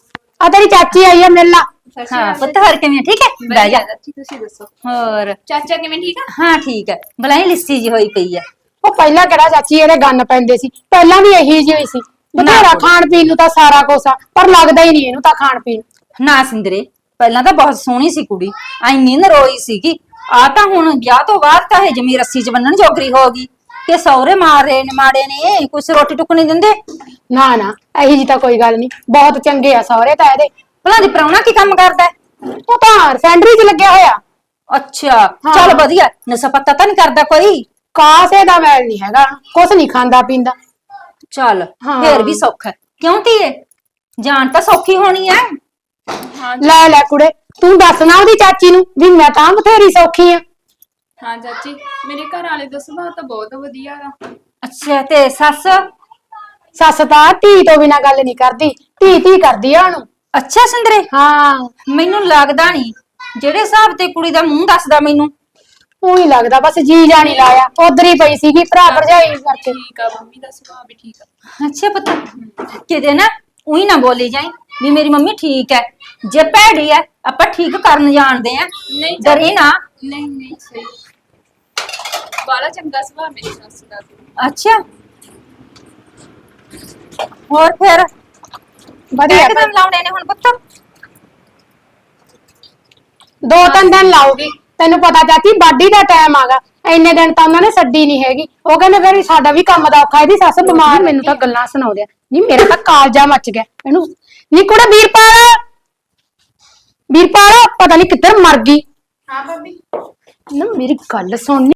ਆ ਤੇਰੀ ਚਾਚੀ ਆਈ ਆ ਮਿਲ। ਲਾ ਹਾਂ ਪੁੱਤ ਹਰ ਕਿਵੇਂ ਠੀਕ ਹੈ? ਬਹਿ ਜਾ। ਤੁਸੀਂ ਦੱਸੋ? ਹੋਰ। ਚਾਚਾ ਕਿਵੇਂ ਠੀਕ ਆ? ਹਾਂ ਠੀਕ ਹੈ। ਬਲਾਈ ਲਿੱਸੀ ਜੀ ਹੋਈ ਪਈ ਹੈ ਉਹ ਪਹਿਲਾਂ ਕਿਹੜਾ ਚਾਚੀ ਇਹਦੇ ਗੰਨ ਪੈਂਦੇ ਸੀ। ਪਹਿਲਾਂ ਵੀ ਇਹੀ ਜਿਹੀ ਹੋਈ ਸੀ। ਬਥੇਰਾ ਖਾਣ ਪੀਣ ਨੂੰ ਤਾਂ ਸਾਰਾ ਕੁਛ ਆ ਪਰ ਲੱਗਦਾ ਹੀ ਨਹੀਂ ਇਹਨੂੰ ਤਾਂ ਖਾਣ ਪੀਣ। ਨਾ ਸਿੰਦਰੇ ਪਹਿਲਾਂ ਤਾਂ ਬਹੁਤ ਸੋਹਣੀ ਸੀ ਕੁੜੀ। ਐਨੀ ਨਰੋਈ ਸੀਗੀ। ਆ ਤਾਂ ਹੁਣ ਵਿਆਹ ਤੋਂ ਬਾਅਦ ਤਾਂ ਇਹ ਜਮੀ ਰੱਸੀ 'ਚ ਬੰਨਣ ਜੋਗਰੀ ਹੋ ਗਈ। ਕਿ ਸਹੁਰੇ ਮਾਰੇ ਨੇ ਮਾੜੇ ਨੇ ਕੁਛ ਰੋਟੀ ਟੁੱਕ ਨਹੀਂ ਦਿੰਦੇ? ਨਾ ਨਾ ਇਹੀ ਜੀ ਤਾਂ ਕੋਈ ਗੱਲ ਨਹੀਂ। ਬਹੁਤ ਚੰਗੇ ਆ ਸਹੁਰੇ ਤਾਂ ਇਹਦੇ। ਭਲਾ ਦੀ ਪ੍ਰਾਹੁਣਾ ਕੀ ਕੰਮ ਕਰਦਾ? ਹੈ? ਉਹ ਤਾਂ ਰੈਫੈਂਡਰੀ 'ਚ ਲੱਗਿਆ ਹੋਇਆ। ਅੱਛਾ ਚੱਲ ਵਧੀਆ ਨਸ਼ਾ ਪੱਤਾ ਤਾਂ ਨਹੀਂ ਕਰਦਾ ਕੋਈ? ਕਾਸੇ ਦਾ ਮੈਲ ਨਹੀਂ ਹੈਗਾ ਕੁਛ ਨਹੀਂ ਖਾਂਦਾ ਪੀਂਦਾ। ਚੱਲ ਹਾਂ। ਫੇਰ ਵੀ ਸੌਖਾ ਹੈ। ਕਿਉਂ ਧੀਏ? ਜਾਨ ਤਾਂ ਸੌਖੀ ਹੋਣੀ ਐ ਲੈ ਲੈ ਕੁੜੇ ਤੂੰ ਦੱਸ ਨਾ ਉਹਦੀ ਚਾਚੀ ਨੂੰ ਵੀ ਮੈਂ ਤਾਂ ਬਥੇਰੀ ਸੌਖੀ ਆ। ਹਾਂ ਚਾਚੀ ਮੇਰੇ ਘਰ ਵਾਲੇ ਦਾ ਸੁਭਾਅ ਤਾਂ ਬਹੁਤ ਵਧੀਆ ਆ ਅੱਛਾ ਤੇ ਸੱਸ? ਸੱਸ ਤਾਂ ਧੀ ਤੋਂ ਬਿਨਾ ਗੱਲ ਨਹੀਂ ਕਰਦੀ ਧੀ ਧੀ ਕਰਦੀ ਆ ਉਹਨੂੰ। ਅੱਛਾ ਸਿੰਦਰੇ ਹਾਂ। ਮੈਨੂੰ ਲੱਗਦਾ ਨਹੀਂ ਜਿਹੜੇ ਹਿਸਾਬ ਤੇ ਕੁੜੀ ਦਾ ਮੂੰਹ ਦੱਸਦਾ ਮੈਨੂੰ। ਉਹੀ ਲੱਗਦਾ ਬਸ ਜੀ ਜਾਣੀ ਲਾਇਆ ਉਧਰ ਹੀ ਪਈ ਸੀਗੀ ਭਰਾ ਭਰਜਾਈ ਕਰਕੇ। ਠੀਕ ਆ ਮੰਮੀ ਦਾ ਸੁਭਾਅ ਵੀ ਠੀਕ ਆ। ਅੱਛਾ ਪਤਾ ਕਿਤੇ ਨਾ ਉਹੀ ਨਾ ਬੋਲੀ ਜਾਈ ਵੀ ਮੇਰੀ ਮੰਮੀ ਠੀਕ ਹੈ ਜੇ ਭੈੜੀ ਹੈ ਆਪਾਂ ਠੀਕ ਕਰਨ ਜਾਣਦੇ ਆ। ਨਹੀਂ ਡਰੇ ਨਾ। ਨਹੀਂ ਨਹੀਂ ਸਹੀ। ਬਾਲਾ ਚੰਗਾ ਸੁਭਾਅ ਮੇਰੀ ਸੱਸ ਦਾ ਅੱਛਾ। ਹੋਰ ਫਿਰ? ਵਧੀਆ ਕਿਦਾਂ ਲਾਉਣੇ ਨੇ ਹੁਣ ਪੁੱਤ। ਦੋ ਤਿੰਨ ਦਿਨ ਲਾਉਗੀ ਤੈਨੂੰ ਪਤਾ ਚਾਚੀ ਬਾਡੀ ਦਾ ਟਾਈਮ ਆਗਾ ਇੰਨੇ ਦਿਨ ਤਾਂ ਉਹਨਾਂ ਨੇ ਛੱਡੀ ਨਹੀਂ ਹੈਗੀ। ਉਹ ਕਹਿੰਦੇ ਫਿਰ ਸਾਡਾ ਵੀ ਕੰਮ ਦਾ ਔਖਾ ਇਹਦੀ ਸੱਸ ਬਿਮਾਰ ਮੈਨੂੰ ਤਾਂ ਗੱਲਾਂ ਸੁਣਾਉਂਦੇ ਆ। ਨਹੀਂ ਮੇਰਾ ਤਾਂ ਕਾਲਜਾ ਮੱਚ ਗਿਆ। ਇਹਨੂੰ ਨੀ ਕੁੜਾ ਵੀਰਪਾਲ! ਵੀਰਪਾਲ ਪਤਾ ਨਹੀਂ ਕਿੱਧਰ ਮਰ ਗਈ। ਹਾਂ ਭਾਬੀ। ਨਾ ਮੇਰੀ ਗੱਲ ਸੁਣ।